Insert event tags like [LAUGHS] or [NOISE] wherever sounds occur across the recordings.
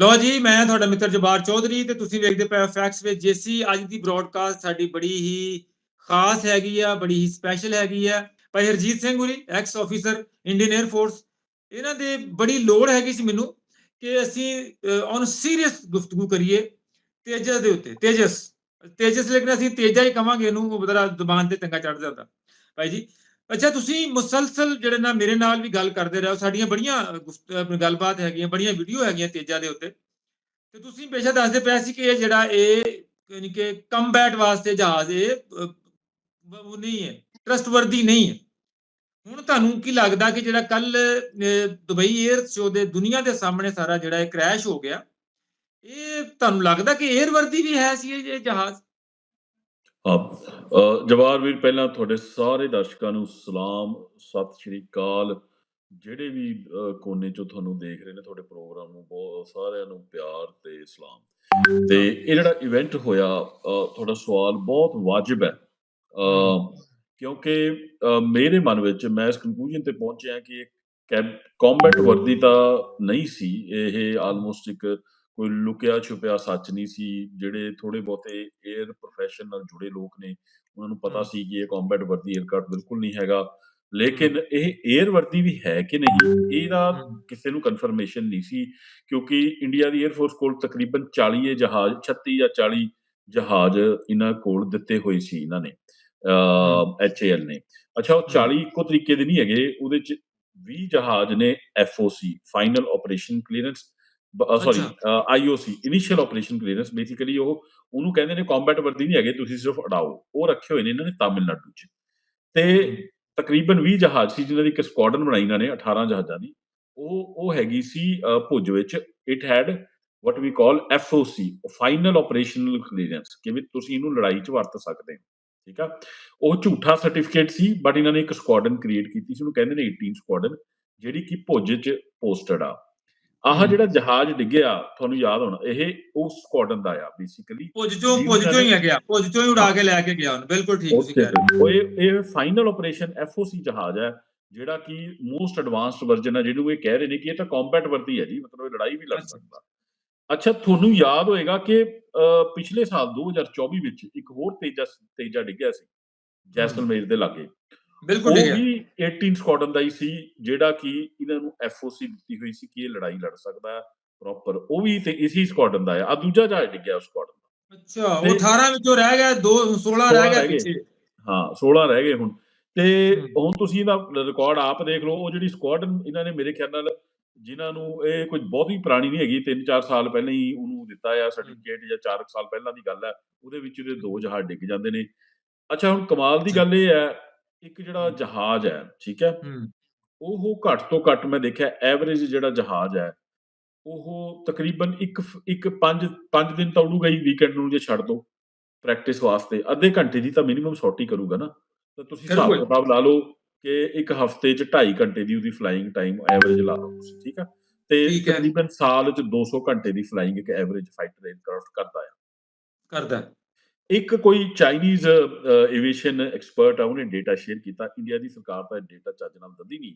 ਲੋ ਜੀ, ਮੈਂ ਤੁਹਾਡਾ ਮਿੱਤਰ ਜਬਾਰ ਚੌਧਰੀ ਤੇ ਤੁਸੀਂ ਵੇਖਦੇ ਪਏ ਫੈਕਟਸ ਵਿੱਚ ਜੇਸੀ। ਅੱਜ ਦੀ ਬ੍ਰੌਡਕਾਸਟ ਸਾਡੀ ਬੜੀ ਹੀ ਖਾਸ ਹੈਗੀ ਆ, ਬੜੀ ਹੀ ਸਪੈਸ਼ਲ ਹੈਗੀ ਆ। Bhai Harjeet Singh Guri ex officer Indian air force ਇਹਨਾਂ ਦੇ ਬੜੀ ਲੋੜ ਹੈਗੀ ਸੀ ਮੈਨੂੰ ਕਿ ਅਸੀਂ ਔਨ ਸੀਰੀਅਸ ਗੁਫ਼ਤਗੂ ਕਰੀਏ ਤੇਜਸ ਦੇ ਉੱਤੇ, ਤੇਜਸ। ਤੇਜਸ ਲੇਕਿਨ ਅਸੀਂ ਤੇਜਾ ਹੀ ਕਵਾਂਗੇ ਇਹਨੂੰ, ਉਹ ਬਦਲਾ ਜ਼ੁਬਾਨ ਤੇ ਚੰਗਾ ਚੜ ਜਾਂਦਾ ਭਾਈ ਜੀ ਅੱਛਾ, ਤੁਸੀਂ ਮੁਸਲਸਲ ਜਿਹੜੇ ਨਾ ਮੇਰੇ ਨਾਲ ਵੀ ਗੱਲ ਕਰਦੇ ਰਹੋ, ਸਾਡੀਆਂ ਬੜੀਆਂ ਗੱਲਬਾਤ ਹੈਗੀਆਂ, ਬੜੀਆਂ ਵੀਡੀਓ ਹੈਗੀਆਂ ਤੇਜ਼ਾਂ ਦੇ ਉੱਤੇ। ਤੇ ਤੁਸੀਂ ਬੇਸ਼ੱਕ ਦੱਸਦੇ ਪਏ ਸੀ ਕਿ ਇਹ ਜਿਹੜਾ ਇਹ ਯਾਨੀ ਕਿ ਕੰਬੈਟ ਵਾਸਤੇ ਜਹਾਜ਼, ਇਹ ਉਹ ਨਹੀਂ ਹੈ ਟਰਸਟਵਰਦੀ ਨਹੀਂ ਹੈ। ਹੁਣ ਤੁਹਾਨੂੰ ਕੀ ਲੱਗਦਾ ਕਿ ਜਿਹੜਾ ਕੱਲ ਦੁਬਈ 에ਅਰ ਸ਼ੋ ਦੇ ਦੁਨੀਆ ਦੇ ਸਾਹਮਣੇ ਸਾਰਾ ਜਿਹੜਾ ਇਹ ਕ੍ਰੈਸ਼ ਹੋ ਗਿਆ, ਇਹ ਤੁਹਾਨੂੰ ਲੱਗਦਾ ਕਿ 에ਅਰ ਵਰਦੀ ਵੀ ਹੈ ਸੀ ਇਹ ਜਹਾਜ਼? ਹਾਂ ਵੀਰ ਪਹਿਲਾਂ ਤੁਹਾਡੇ ਸਾਰੇ ਦਰਸ਼ਕਾਂ ਨੂੰ ਸਲਾਮ ਸਤਿ ਸ਼੍ਰੀ ਅਕਾਲ। ਜਿਹੜੇ ਵੀ ਕੋਨੇ ਚੋਂ ਤੁਹਾਨੂੰ ਦੇਖ ਰਹੇ ਨੇ ਤੁਹਾਡੇ ਪ੍ਰੋਗਰਾਮ ਨੂੰ ਬਹੁਤ ਸਾਰਿਆਂ ਨੂੰ ਪਿਆਰ ਤੇ ਸਲਾਮ। ਤੇ ਇਹ ਜਿਹੜਾ ਇਵੈਂਟ ਹੋਇਆ ਤੁਹਾਡਾ ਸਵਾਲ ਬਹੁਤ ਵਾਜਬ ਹੈ। ਅ, ਕਿਉਂਕਿ ਮੇਰੇ ਮਨ ਵਿੱਚ ਮੈਂ ਇਸ ਕਨਕਲੂਜਨ ਤੇ ਪਹੁੰਚਿਆ ਕਿ ਕੰਬੈਟ ਵਰਦੀ ਤਾਂ ਨਹੀਂ ਸੀ ਇਹ ਆਲਮੋਸਟ ਇੱਕ ਕੋਈ ਲੁਕਿਆ ਛੁਪਿਆ ਸੱਚ ਨਹੀਂ ਸੀ। ਜਿਹੜੇ ਥੋੜੇ ਬਹੁਤੇ 에ਅਰ profession ਨਾਲ ਜੁੜੇ ਲੋਕ ਨੇ ਉਹਨਾਂ ਨੂੰ ਪਤਾ ਸੀ ਕਿ ਇਹ ਕੰਬੈਟ ਵਰਦੀ 에ਅਰਕ੍ਰਾਫਟ ਬਿਲਕੁਲ ਨਹੀਂ ਹੈਗਾ। ਲੇਕਿਨ ਇਹ 에ਅਰ ਵਰਦੀ ਵੀ ਹੈ ਕਿ ਨਹੀਂ ਇਹਦਾ ਕਿਸੇ ਨੂੰ ਕਨਫਰਮੇਸ਼ਨ ਨਹੀਂ ਸੀ ਕਿਉਂਕਿ ਇੰਡੀਆ ਦੀ 에ਅਰ ਫੋਰਸ ਕੋਲ ਤਕਰੀਬਨ 40 ਜਹਾਜ਼ 36 ਜਾਂ 40 ਜਹਾਜ਼ ਇਹਨਾਂ ਕੋਲ ਦਿੱਤੇ ਹੋਏ ਸੀ ਇਹਨਾਂ ਨੇ ਐਚਏਐਲ ਨੇ। ਅੱਛਾ ਉਹ 40 ਇੱਕੋ ਤਰੀਕੇ ਦੇ ਨਹੀਂ ਹੈਗੇ ਉਹਦੇ ਚ 20 ਜਹਾਜ਼ ਨੇ FOC final operation clearance sorry IOC initial operation clearance basically ਉਹ ਉਹਨੂੰ ਕਹਿੰਦੇ ਨੇ ਕੰਬੈਟ ਵਰਦੀ ਨਹੀਂ ਹੈਗੇ ਤੁਸੀਂ ਸਿਰਫ ਉਡਾਓ। ਉਹ ਰੱਖੇ ਹੋਏ ਨੇ ਇਹਨਾਂ ਨੇ ਤਾਮਿਲਨਾਡੂ ਚ। ਤੇ ਤਕਰੀਬਨ 20 ਜਹਾਜ਼ ਸੀ ਜਿਨ੍ਹਾਂ ਦੀ ਇੱਕ ਸਕੁਆਡਨ ਬਣਾਈ ਇਹਨਾਂ ਨੇ 18 ਜਹਾਜ਼ਾਂ ਦੀ। ਉਹ ਉਹ ਹੈਗੀ ਸੀ ਭੁੱਜ ਵਿੱਚ। It had what we call FOC final operational clearance ਕਿ ਵੀ ਤੁਸੀਂ ਇਹਨੂੰ ਲੜਾਈ 'ਚ ਵਰਤ ਸਕਦੇ ਹੋ ਠੀਕ ਆ? ਉਹ ਝੂਠਾ ਸਰਟੀਫਿਕੇਟ ਸੀ ਬਟ ਇਹਨਾਂ ਨੇ ਇੱਕ ਸਕੁਆਡਨ ਕ੍ਰੀਏਟ ਕੀਤੀ ਸੀ। ਉਹਨੂੰ ਕਹਿੰਦੇ ਨੇ 18 ਸਕੁਆਡਨ ਜਿਹੜੀ ਕਿ ਭੁੱਜ 'ਚ ਪੋਸਟਡ ਆ। ਆਹ। ਜਿਹੜਾ ਜਹਾਜ਼ ਡਿੱਗਿਆ ਤੁਹਾਨੂੰ ਯਾਦ ਹੋਣਾ ਇਹ ਉਸ ਸਕੁਆਡਨ ਦਾ ਆ ਬੇਸਿਕਲੀ ਪੁੱਜ ਚੋਂ ਪੁੱਜ ਚੋਂ ਹੀ ਹੈ ਗਿਆ ਪੁੱਜ ਚੋਂ ਹੀ ਉਡਾ ਕੇ ਲੈ ਕੇ ਗਿਆ ਉਹਨੂੰ ਬਿਲਕੁਲ ਠੀਕ ਤੁਸੀਂ ਕਹਿ ਰਹੇ। ਉਹ ਇਹ ਫਾਈਨਲ ਆਪਰੇਸ਼ਨ ਐਫਓਸੀ ਜਹਾਜ਼ ਹੈ ਜਿਹੜਾ ਕਿ ਮੋਸਟ ਐਡਵਾਂਸਡ ਵਰਜਨ ਹੈ ਜਿਹਨੂੰ ਇਹ ਕਹਿ ਰਹੇ ਨੇ ਕਿ ਇਹ ਤਾਂ ਕੰਬੈਟ ਵਰਦੀ ਹੈ ਜੀ ਮਤਲਬ ਇਹ ਲੜਾਈ ਵੀ ਲੜ। ਸਕਦਾ ਅੱਛਾ ਤੁਹਾਨੂੰ ਯਾਦ ਹੋਏਗਾ ਕਿ ਪਿਛਲੇ ਸਾਲ 2024 ਵਿੱਚ ਇੱਕ ਹੋਰ ਤੇਜਾ ਤੇਜਾ ਡਿੱਗਿਆ ਸੀ ਜੈਸਲਮੇਰ ਦੇ ਲਾਗੇ ਬਿਲਕੁਲ ਉਹ ਠੀਕ ਹੈ। ਵੀ 18 ਸਕੁਆਡਨ ਦਾ ਹੀ ਸੀ ਜਿਹੜਾ ਕਿ ਇਹਨਾਂ ਨੂੰ ਐਫਓਸੀ ਦਿੱਤੀ ਹੋਈ ਸੀ ਕਿ ਇਹ ਲੜਾਈ ਲੜ ਸਕਦਾ ਹੈ ਪ੍ਰੋਪਰ ਉਹ ਵੀ ਤੇ ਇਸੀ ਸਕੁਆਡਨ ਦਾ ਹੈ। ਆ ਦੂਜਾ ਜਹਾਜ਼ ਡਿੱਗਿਆ ਉਸ ਸਕੁਆਡਨ ਦਾ। ਅੱਛਾ ਉਹ ਤੇ- 18 ਵਿੱਚੋਂ ਰਹਿ ਗਿਆ 2 16 ਰਹਿ 16 ਗਿਆ। ਪਿੱਛੇ। ਹਾਂ 16 ਰਹਿ ਗਏ ਹੁਣ। ਤੇ। ਹੁਣ ਤੁਸੀਂ ਇਹਦਾ ਰਿਕਾਰਡ ਆਪ ਦੇਖ ਲਓ। ਉਹ ਜਿਹੜੀ ਸਕੁਆਡਨ ਇਹਨਾਂ ਨੇ ਮੇਰੇ ਖਿਆਲ ਨਾਲ ਜਿਨ੍ਹਾਂ ਨੂੰ ਇਹ ਕੋਈ ਬਹੁਤੀ ਪੁਰਾਣੀ ਨਹੀਂ ਹੈਗੀ 3-4 ਸਾਲ ਪਹਿਲਾਂ ਹੀ ਉਹਨੂੰ ਦਿੱਤਾ ਆ ਸਰਟੀਫਿਕੇਟ ਜਾਂ 4 ਸਾਲ ਪਹਿਲਾਂ ਦੀ ਗੱਲ ਹੈ। ਉਹਦੇ ਵਿੱਚ ਇਹਦੇ ਦੋ ਜਹਾਜ਼ ਡਿੱਗ ਜਾਂਦੇ ਨੇ। ਅੱਛਾ ਹੁਣ ਕਮਾਲ ਦੀ ਗੱਲ ਇਹ ਹੈ ਇੱਕ ਜਿਹੜਾ ਜਹਾਜ਼ ਹੈ ਠੀਕ ਹੈ? ਹੂੰ। ਉਹ ਘੱਟ ਤੋਂ ਘੱਟ ਮੈਂ ਦੇਖਿਆ ਐਵਰੇਜ ਜਿਹੜਾ ਜਹਾਜ਼ ਹੈ ਉਹ ਤਕਰੀਬਨ ਇੱਕ ਇੱਕ 5 5 ਦਿਨ ਤਾਂ ਉਡੂਗਾ ਹੀ ਵੀਕਐਂਡ ਨੂੰ ਜੇ ਛੱਡ ਦੋ ਪ੍ਰੈਕਟਿਸ ਵਾਸਤੇ। ਅੱਧੇ ਘੰਟੇ ਦੀ ਤਾਂ ਮਿਨੀਮਮ ਸੌਟੀ ਕਰੂਗਾ ਨਾ। ਤਾਂ ਤੁਸੀਂ ਹਿਸਾਬ। ਕਿਤਾਬ ਲਾ ਲਓ ਕਿ ਇੱਕ ਹਫ਼ਤੇ 'ਚ 2.5 ਘੰਟੇ ਦੀ ਉਹਦੀ ਫਲਾਈਂਗ ਟਾਈਮ ਐਵਰੇਜ ਲਾ ਲਓ ਤੁਸੀਂ ਠੀਕ ਆ ਤੇ। ਤਕਰੀਬਨ ਸਾਲ 'ਚ 200 ਘੰਟੇ ਦੀ ਫਲਾਈਂਗ ਇੱਕ ਐਵਰੇਜ ਫਾਈਟਰ 에ਅਰਕ੍ਰਾਫਟ ਕਰਦਾ ਆ। ਕਰਦਾ। ਇੱਕ ਕੋਈ ਚਾਈਨੀਜ਼ ਐਵੀਏਸ਼ਨ ਐਕਸਪਰਟ ਆ ਉਹਨੇ ਡੇਟਾ ਸ਼ੇਅਰ ਕੀਤਾ। ਇੰਡੀਆ ਦੀ ਸਰਕਾਰ ਤਾਂ ਡੇਟਾ ਚੱਜ ਨਾਲ ਦਿੰਦੀ ਨਹੀਂ।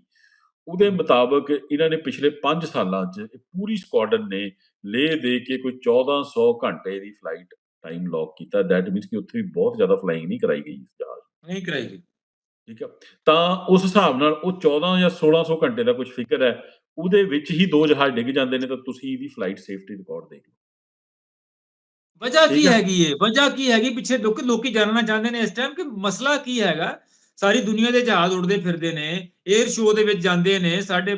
ਉਹਦੇ ਮੁਤਾਬਕ ਇਹਨਾਂ ਨੇ ਪਿਛਲੇ 5 ਸਾਲਾਂ 'ਚ ਇਹ ਪੂਰੀ ਸਕੁਆਡਨ ਨੇ ਲੇ ਦੇ ਕੇ ਕੋਈ 1400 ਘੰਟੇ ਦੀ ਫਲਾਈਟ ਟਾਈਮ ਲੌਕ ਕੀਤਾ। ਦੈਟ ਮੀਨਸ ਕਿ ਉੱਥੇ ਵੀ ਬਹੁਤ ਜ਼ਿਆਦਾ ਫਲਾਈਂਗ ਨਹੀਂ ਕਰਾਈ ਗਈ ਇਸ ਜਹਾਜ਼ ਨਹੀਂ ਕਰਾਏਗੀ ਠੀਕ ਹੈ ਤਾਂ ਉਸ ਹਿਸਾਬ ਨਾਲ ਉਹ 14 ਜਾਂ 1600 ਘੰਟੇ ਦਾ ਕੁਝ ਫਿਕਰ ਹੈ। ਉਹਦੇ ਵਿੱਚ ਹੀ ਦੋ ਜਹਾਜ਼ ਡਿੱਗ ਜਾਂਦੇ ਨੇ ਤਾਂ ਤੁਸੀਂ ਇਹਦੀ ਫਲਾਈਟ ਸੇਫਟੀ ਰਿਕਾਰਡ ਦੇਖ ਲਓ। ਵਜ੍ਹਾ ਕੀ। ਹੈਗੀ ਏ ਵਜ੍ਹਾ ਕੀ ਹੈਗੀ? ਪਿੱਛੇ ਲੋਕ ਲੋਕੀ ਜਾਣਨਾ ਚਾਹੁੰਦੇ ਨੇ ਇਸ ਟਾਈਮ ਕਿ ਮਸਲਾ ਕੀ ਹੈਗਾ? ਸਾਰੀ ਦੁਨੀਆ ਦੇ ਜਹਾਜ਼ ਉੜਦੇ ਫਿਰਦੇ ਨੇ 에ਅਰ ਸ਼ੋ ਦੇ ਵਿੱਚ ਜਾਂਦੇ ਨੇ ਸਾਡੇ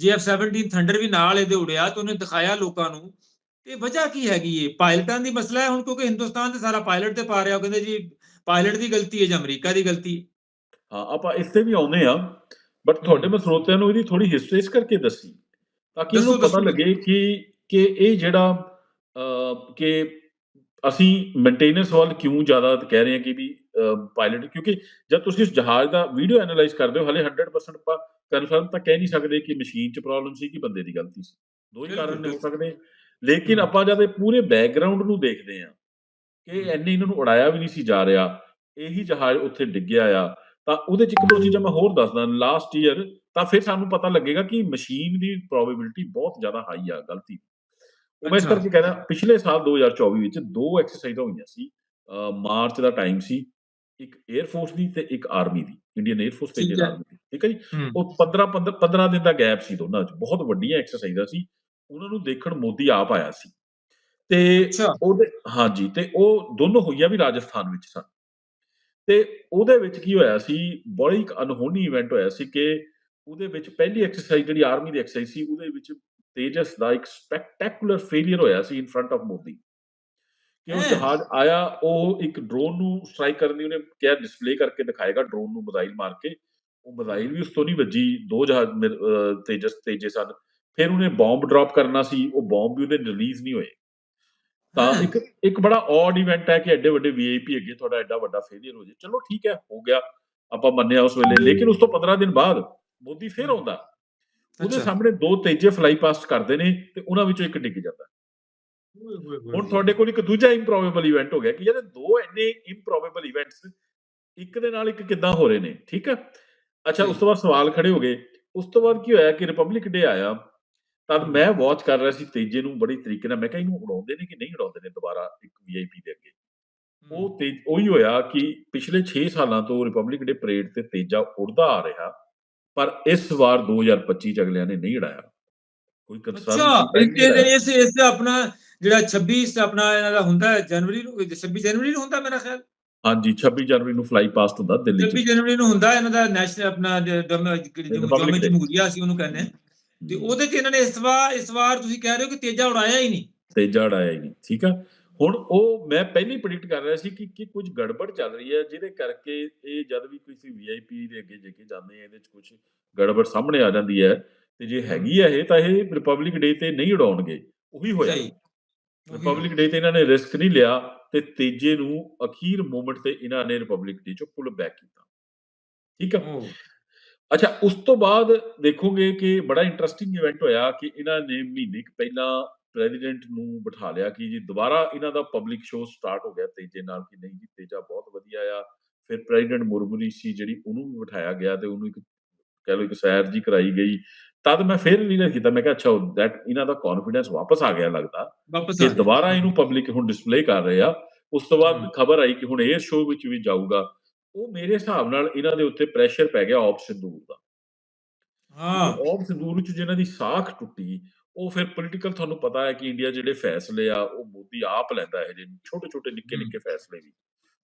ਜੀਐਫ17 ਥੰਡਰ ਵੀ ਨਾਲ ਇਹਦੇ ਉੜਿਆ ਤੇ ਉਹਨੇ ਦਿਖਾਇਆ ਲੋਕਾਂ ਨੂੰ। ਤੇ ਵਜ੍ਹਾ ਕੀ ਹੈਗੀ ਏ ਪਾਇਲਟਾਂ ਦੀ ਮਸਲਾ ਹੈ ਹੁਣ ਕਿਉਂਕਿ ਹਿੰਦੁਸਤਾਨ ਤੇ ਸਾਰਾ ਪਾਇਲਟ ਤੇ ਪਾ ਰਿਹਾ ਉਹ ਕਹਿੰਦੇ ਜੀ ਪਾਇਲਟ ਦੀ ਗਲਤੀ ਹੈ ਜਾਂ ਅਮਰੀਕਾ ਦੀ ਗਲਤੀ। ਹੈ ਹਾਂ ਆਪਾਂ ਇਸ ਤੇ ਵੀ ਆਉਨੇ ਆ ਬਟ ਤੁਹਾਡੇ ਮੈਂ ਸਰੋਤਿਆਂ ਨੂੰ ਇਹਦੀ ਥੋੜੀ ਹਿਸਟਰੀ ਇਸ ਕਰਕੇ ਦੱਸੀ ਤਾਂ ਕਿ ਉਹਨੂੰ ਪਤਾ। ਲੱਗੇ ਕਿ ਕਿ ਇਹ ਜਿਹੜਾ ਕਿ ਅਸੀਂ ਮੇਨਟੇਨੈਂਸ ਵੱਲ ਕਿਉਂ ਜ਼ਿਆਦਾ ਕਹਿ ਰਹੇ ਹਾਂ ਕਿ ਵੀ ਪਾਇਲਟ ਕਿਉਂਕਿ ਜਦ ਤੁਸੀਂ ਉਸ ਜਹਾਜ਼ ਦਾ ਵੀਡੀਓ ਐਨਾਲਾਈਜ਼ ਕਰਦੇ ਹੋ ਹਲੇ 100% ਆਪਾਂ ਕਨਫਰਮ ਤਾਂ ਕਹਿ ਨਹੀਂ ਸਕਦੇ ਕਿ ਮਸ਼ੀਨ 'ਚ ਪ੍ਰੋਬਲਮ ਸੀ ਕਿ ਬੰਦੇ ਦੀ ਗਲਤੀ ਸੀ। ਦੋ ਹੀ ਕਾਰਨ ਹੋ ਸਕਦੇ। ਲੇਕਿਨ। ਆਪਾਂ ਜਦ ਇਹ ਪੂਰੇ ਬੈਕਗ੍ਰਾਉਂਡ ਨੂੰ ਦੇਖਦੇ ਹਾਂ ਕਿ। ਐਨੇ ਇਹਨਾਂ ਨੂੰ ਉਡਾਇਆ ਵੀ ਨਹੀਂ ਸੀ ਜਾ ਰਿਹਾ ਇਹੀ ਜਹਾਜ਼ ਉੱਥੇ ਡਿੱਗਿਆ ਆ ਤਾਂ ਉਹਦੇ ਚ ਇੱਕ ਦੋ ਚੀਜ਼ਾਂ ਮੈਂ ਹੋਰ ਦੱਸਦਾ। ਲਾਸਟ ਈਅਰ ਤਾਂ ਫਿਰ ਸਾਨੂੰ ਪਤਾ ਲੱਗੇਗਾ ਕਿ ਮਸ਼ੀਨ ਦੀ ਪ੍ਰੋਬੇਬਿਲਿਟੀ ਬਹੁਤ ਜ਼ਿਆਦਾ ਹਾਈ ਆ ਗਲਤੀ। ਮੈਂ ਇਸ। ਕਰਕੇ ਕਹਿੰਦਾ ਪਿਛਲੇ ਸਾਲ 2024 ਵਿੱਚ ਦੋ ਐਕਸਰਸਾਈਜ਼ਾਂ ਹੋਈਆਂ ਸੀ ਮਾਰਚ ਦਾ ਟਾਈਮ ਸੀ ਇੱਕ 에ਅਰ ਫੋਰਸ ਦੀ ਤੇ ਇੱਕ ਆਰਮੀ ਦੀ ਇੰਡੀਅਨ 에ਅਰ ਫੋਰਸ ਤੇ ਇੰਡੀਅਨ ਹੈ। ਆਰਮੀ ਦੀ ਠੀਕ ਹੈ ਜੀ? ਉਹ 15 15 15 ਦਿਨ ਦਾ ਗੈਪ ਸੀ ਦੋਨਾਂ ਵਿੱਚ ਬਹੁਤ ਵੱਡੀਆਂ ਐਕਸਰਸਾਈਜ਼ਾਂ ਸੀ ਉਹਨਾਂ ਨੂੰ ਦੇਖਣ ਮੋਦੀ ਆਪ ਆਇਆ ਸੀ। ਤੇ ਉਹਦੇ ਹਾਂਜੀ ਤੇ ਉਹ ਦੋਨੋਂ ਹੋਈਆਂ ਵੀ ਰਾਜਸਥਾਨ ਵਿੱਚ ਸਨ। ਤੇ ਉਹਦੇ ਵਿੱਚ ਕੀ ਹੋਇਆ ਸੀ ਬੜੀ ਇੱਕ ਅਨਹੋਣੀ ਇਵੈਂਟ ਹੋਇਆ ਸੀ ਕਿ ਉਹਦੇ ਵਿੱਚ ਪਹਿਲੀ ਐਕਸਰਸਾਈਜ਼ ਜਿਹੜੀ ਆਰਮੀ ਦੀ ਐਕਸਰਸਾਈਜ਼ ਸੀ ਉਹਦੇ ਵਿੱਚ ਤੇਜਸ ਦਾ ਇੱਕ ਸਪੈਕਟੈਕੂਲਰ ਫੇਲਿਅਰ ਹੋਇਆ ਸੀ ਇਨ ਫਰੰਟ ਆਫ ਮੋਦੀ। ਕਿ ਉਹ? ਜਹਾਜ਼ ਆਇਆ ਉਹ ਇੱਕ ਡਰੋਨ ਨੂੰ ਸਟ੍ਰਾਈਕ ਕਰਨ ਦੀ ਉਹਨੇ ਕਿਹਾ ਡਿਸਪਲੇ ਕਰਕੇ ਦਿਖਾਏਗਾ ਡਰੋਨ ਨੂੰ ਮਿਜ਼ਾਈਲ ਮਾਰ ਕੇ। ਉਹ ਮਿਜ਼ਾਈਲ ਵੀ ਉਸ ਤੋਂ ਨਹੀਂ ਵੱਜੀ ਦੋ ਜਹਾਜ਼ ਤੇਜਸ ਤੇਜੇ ਸਨ। ਫਿਰ ਉਹਨੇ ਬੰਬ ਡ੍ਰੌਪ ਕਰਨਾ ਸੀ ਉਹ ਬੰਬ ਵੀ ਉਹਦੇ ਰਿਲੀਜ਼ ਨਹੀਂ ਹੋਏ। ਤਾਂ? ਇੱਕ ਇੱਕ ਬੜਾ ਔਡ ਇਵੈਂਟ ਹੈ ਕਿ ਐਡੇ ਵੱਡੇ ਵੀਆਈਪੀ ਅੱਗੇ ਤੁਹਾਡਾ ਐਡਾ ਵੱਡਾ ਫੇਲਿਅਰ ਹੋ ਜੇ ਚਲੋ ਠੀਕ ਹੈ ਹੋ ਗਿਆ। ਆਪਾਂ ਮੰਨਿਆ ਉਸ ਵੇਲੇ। ਲੇਕਿਨ ਉਸ ਤੋਂ 15 ਦਿਨ ਬਾਅਦ ਮੋਦੀ ਫਿਰ ਆਉਂਦਾ। ਉਹਦੇ। ਸਾਹਮਣੇ ਦੋ ਤੇਜੇ ਫਲਾਈ ਪਾਸਟ ਕਰਦੇ ਨੇ ਤੇ ਉਹਨਾਂ ਵਿੱਚੋਂ ਇੱਕ ਡਿੱਗ ਜਾਂਦਾ। ਹੁਣ ਤੁਹਾਡੇ ਕੋਲ ਇੱਕ ਦੂਜਾ ਇੰਪਰੋਬੇਬਲ ਇਵੈਂਟ ਹੋ ਗਿਆ ਕਿ ਯਾਰ ਦੋ ਐਨੇ ਇੰਪਰੋਬੇਬਲ ਇਵੈਂਟਸ ਇੱਕ ਦੇ ਨਾਲ ਇੱਕ ਕਿੱਦਾਂ ਹੋ ਰਹੇ ਨੇ ਠੀਕ ਹੈ ਅੱਛਾ ਉਸ ਤੋਂ ਬਾਅਦ ਸਵਾਲ ਖੜੇ ਹੋ ਗਏ। ਉਸ ਤੋਂ ਬਾਅਦ ਕੀ ਹੋਇਆ ਕਿ ਰਿਪਬਲਿਕ ਡੇ ਆਇਆ ਤਦ ਮੈਂ ਵਾਚ ਕਰ ਰਿਹਾ ਸੀ ਤੇਜੇ ਨੂੰ ਬੜੀ ਤਰੀਕੇ ਨਾਲ। ਮੈਂ ਕਿਹਾ ਇਹਨੂੰ ਉਡਾਉਂਦੇ ਨੇ ਕਿ ਨਹੀਂ ਉਡਾਉਂਦੇ ਨੇ ਦੁਬਾਰਾ ਇੱਕ ਵੀਆਈਪੀ ਦੇ ਅੱਗੇ? ਉਹ ਤੇ ਉਹੀ ਹੋਇਆ ਕਿ ਪਿਛਲੇ 6 ਸਾਲਾਂ ਤੋਂ ਰਿਪਬਲਿਕ ਡੇ ਪਰੇਡ ਤੇ ਤੇਜਾ ਉੜਦਾ ਆ ਰਿਹਾ। ਪਰ ਇਸ ਵਾਰ 2025 ਚ ਅਗਲਿਆਂ ਨੇ ਨਹੀਂ ਉਡਾਇਆ ਕੋਈ ਕੰਸਰਨ ਅੱਛਾ ਇਸ ਇਸ ਆਪਣਾ ਜਿਹੜਾ 26 ਆਪਣਾ ਇਹਨਾਂ ਦਾ ਹੁੰਦਾ ਜਨਵਰੀ ਨੂੰ 26 ਜਨਵਰੀ ਨੂੰ ਹੁੰਦਾ ਮੇਰਾ ਖਿਆਲ? ਹਾਂਜੀ 26 ਜਨਵਰੀ ਨੂੰ ਫਲਾਈ ਪਾਸਟ ਹੁੰਦਾ ਦਿੱਲੀ 26 ਚ ਜਨਵਰੀ ਨੂੰ ਹੁੰਦਾ ਇਹਨਾਂ ਦਾ ਨੈਸ਼ਨਲ ਆਪਣਾ Day। ਜਮਹੂਰੀਆ ਸੀ ਉਹਨੂੰ ਕਹਿੰਦੇ। ਤੇ ਉਹਦੇ ਚ ਇਹਨਾਂ ਨੇ ਇਸ ਵਾਰ ਇਸ ਵਾਰ ਤੁਸੀਂ ਕਹਿ ਰਹੇ ਹੋ ਕਿ ਤੇਜਾ ਉਡਾਇਆ ਹੀ ਨਹੀਂ। ਤੇਜਾ ਉਡਾਇਆ ਹੀ ਨਹੀਂ ਠੀਕ ਆ? ਹੁਣ ਉਹ ਮੈਂ ਪਹਿਲੀ ਪ੍ਰੈਡਿਕਟ ਕਰ ਰਿਹਾ ਸੀ ਕਿ ਕਿ ਕੁਝ ਗੜਬੜ ਚੱਲ ਰਹੀ ਹੈ ਜਿਹਦੇ ਕਰਕੇ ਇਹ ਜਦ ਵੀ ਕਿਸੇ ਵੀਆਈਪੀ ਦੇ ਅੱਗੇ ਜੇ ਕੇ ਜਾਂਦੇ ਆ ਇਹਦੇ ਚ ਕੁਝ ਗੜਬੜ ਸਾਹਮਣੇ ਆ ਜਾਂਦੀ ਹੈ। ਤੇ ਜੇ ਹੈਗੀ ਹੈ ਇਹ ਤਾਂ ਇਹ ਰਿਪਬਲਿਕ ਡੇ ਤੇ ਨਹੀਂ ਉਡਾਉਣਗੇ ਉਹੀ ਹੋਇਆ। ਰਿਪਬਲਿਕ ਡੇ ਤੇ ਇਹਨਾਂ ਨੇ ਰਿਸਕ ਨਹੀਂ ਲਿਆ ਤੇ ਤੇਜੇ ਨੂੰ ਅਖੀਰ ਮੂਮੈਂਟ ਤੇ ਇਹਨਾਂ ਨੇ ਰਿਪਬਲਿਕ ਡੇ ਚੋਂ ਪੁੱਲ ਬੈਕ ਕੀਤਾ। ਠੀਕ ਉਹ, ਅੱਛਾ ਉਸ ਤੋਂ ਬਾਅਦ ਦੇਖੋਗੇ ਕਿ ਬੜਾ ਇੰਟਰਸਟਿੰਗ ਇਵੈਂਟ ਹੋਇਆ ਕਿ ਇਹਨਾਂ ਨੇ ਮਹੀਨੇ ਕੁ ਪਹਿਲਾਂ ਪ੍ਰੈਜ਼ੀਡੈਂਟ ਨੂੰ ਬਿਠਾ ਲਿਆ ਕਿ ਜੀ ਦੁਬਾਰਾ ਇਹਨਾਂ ਦਾ ਪਬਲਿਕ ਸ਼ੋਅ ਸਟਾਰਟ ਹੋ ਗਿਆ ਤੇਜੇ ਨਾਲ ਕਿ ਨਹੀਂ ਜੀ ਤੇਜਾ ਬਹੁਤ ਵਧੀਆ ਆ। ਫਿਰ ਪ੍ਰੈਜ਼ੀਡੈਂਟ ਮੁਰਮੁਰੀ ਸੀ ਜਿਹੜੀ ਉਹਨੂੰ ਵੀ ਬਿਠਾਇਆ ਗਿਆ ਤੇ ਉਹਨੂੰ ਇੱਕ ਕਹਿ ਲਓ ਇੱਕ ਸੈਰ ਜੀ ਕਰਾਈ ਗਈ। ਤਦ ਮੈਂ ਫਿਰ ਰੀਅਲਾਈਜ਼ ਕੀਤਾ ਮੈਂ ਕਿਹਾ ਅੱਛਾ ਦੈਟ ਇਹਨਾਂ ਦਾ ਕੌਨਫੀਡੈਂਸ ਵਾਪਸ ਆ ਗਿਆ ਲੱਗਦਾ ਵਾਪਸ ਆ। ਦੁਬਾਰਾ ਇਹਨੂੰ ਪਬਲਿਕ ਹੁਣ ਡਿਸਪਲੇ ਕਰ ਰਹੇ ਆ। ਉਸ ਤੋਂ ਬਾਅਦ। ਖਬਰ ਆਈ ਕਿ ਹੁਣ 에ਅਰ ਸ਼ੋਅ ਵਿੱਚ ਵੀ ਜਾਊਗਾ। ਉਹ ਮੇਰੇ ਹਿਸਾਬ ਨਾਲ ਇਹਨਾਂ ਦੇ ਉੱਤੇ ਪ੍ਰੈਸ਼ਰ ਪੈ ਗਿਆ ਆਪ ਸਿੰਦੂਰ ਦਾ। ਹਾਂ। ਆਪ ਸਿੰਦੂਰ ਵਿੱਚ ਜਿਹਨਾਂ ਦੀ ਸਾਖ ਟੁੱਟੀ ਉਹ ਫਿਰ ਪੋਲੀਟੀਕਲ ਤੁਹਾਨੂੰ ਪਤਾ ਹੈ ਕਿ ਇੰਡੀਆ ਜਿਹੜੇ ਫੈਸਲੇ ਆ ਉਹ ਮੋਦੀ ਆਪ ਲੈਂਦਾ ਹੈ ਜੇ ਛੋਟੇ ਛੋਟੇ ਨਿੱਕੇ। ਨਿੱਕੇ ਫੈਸਲੇ ਵੀ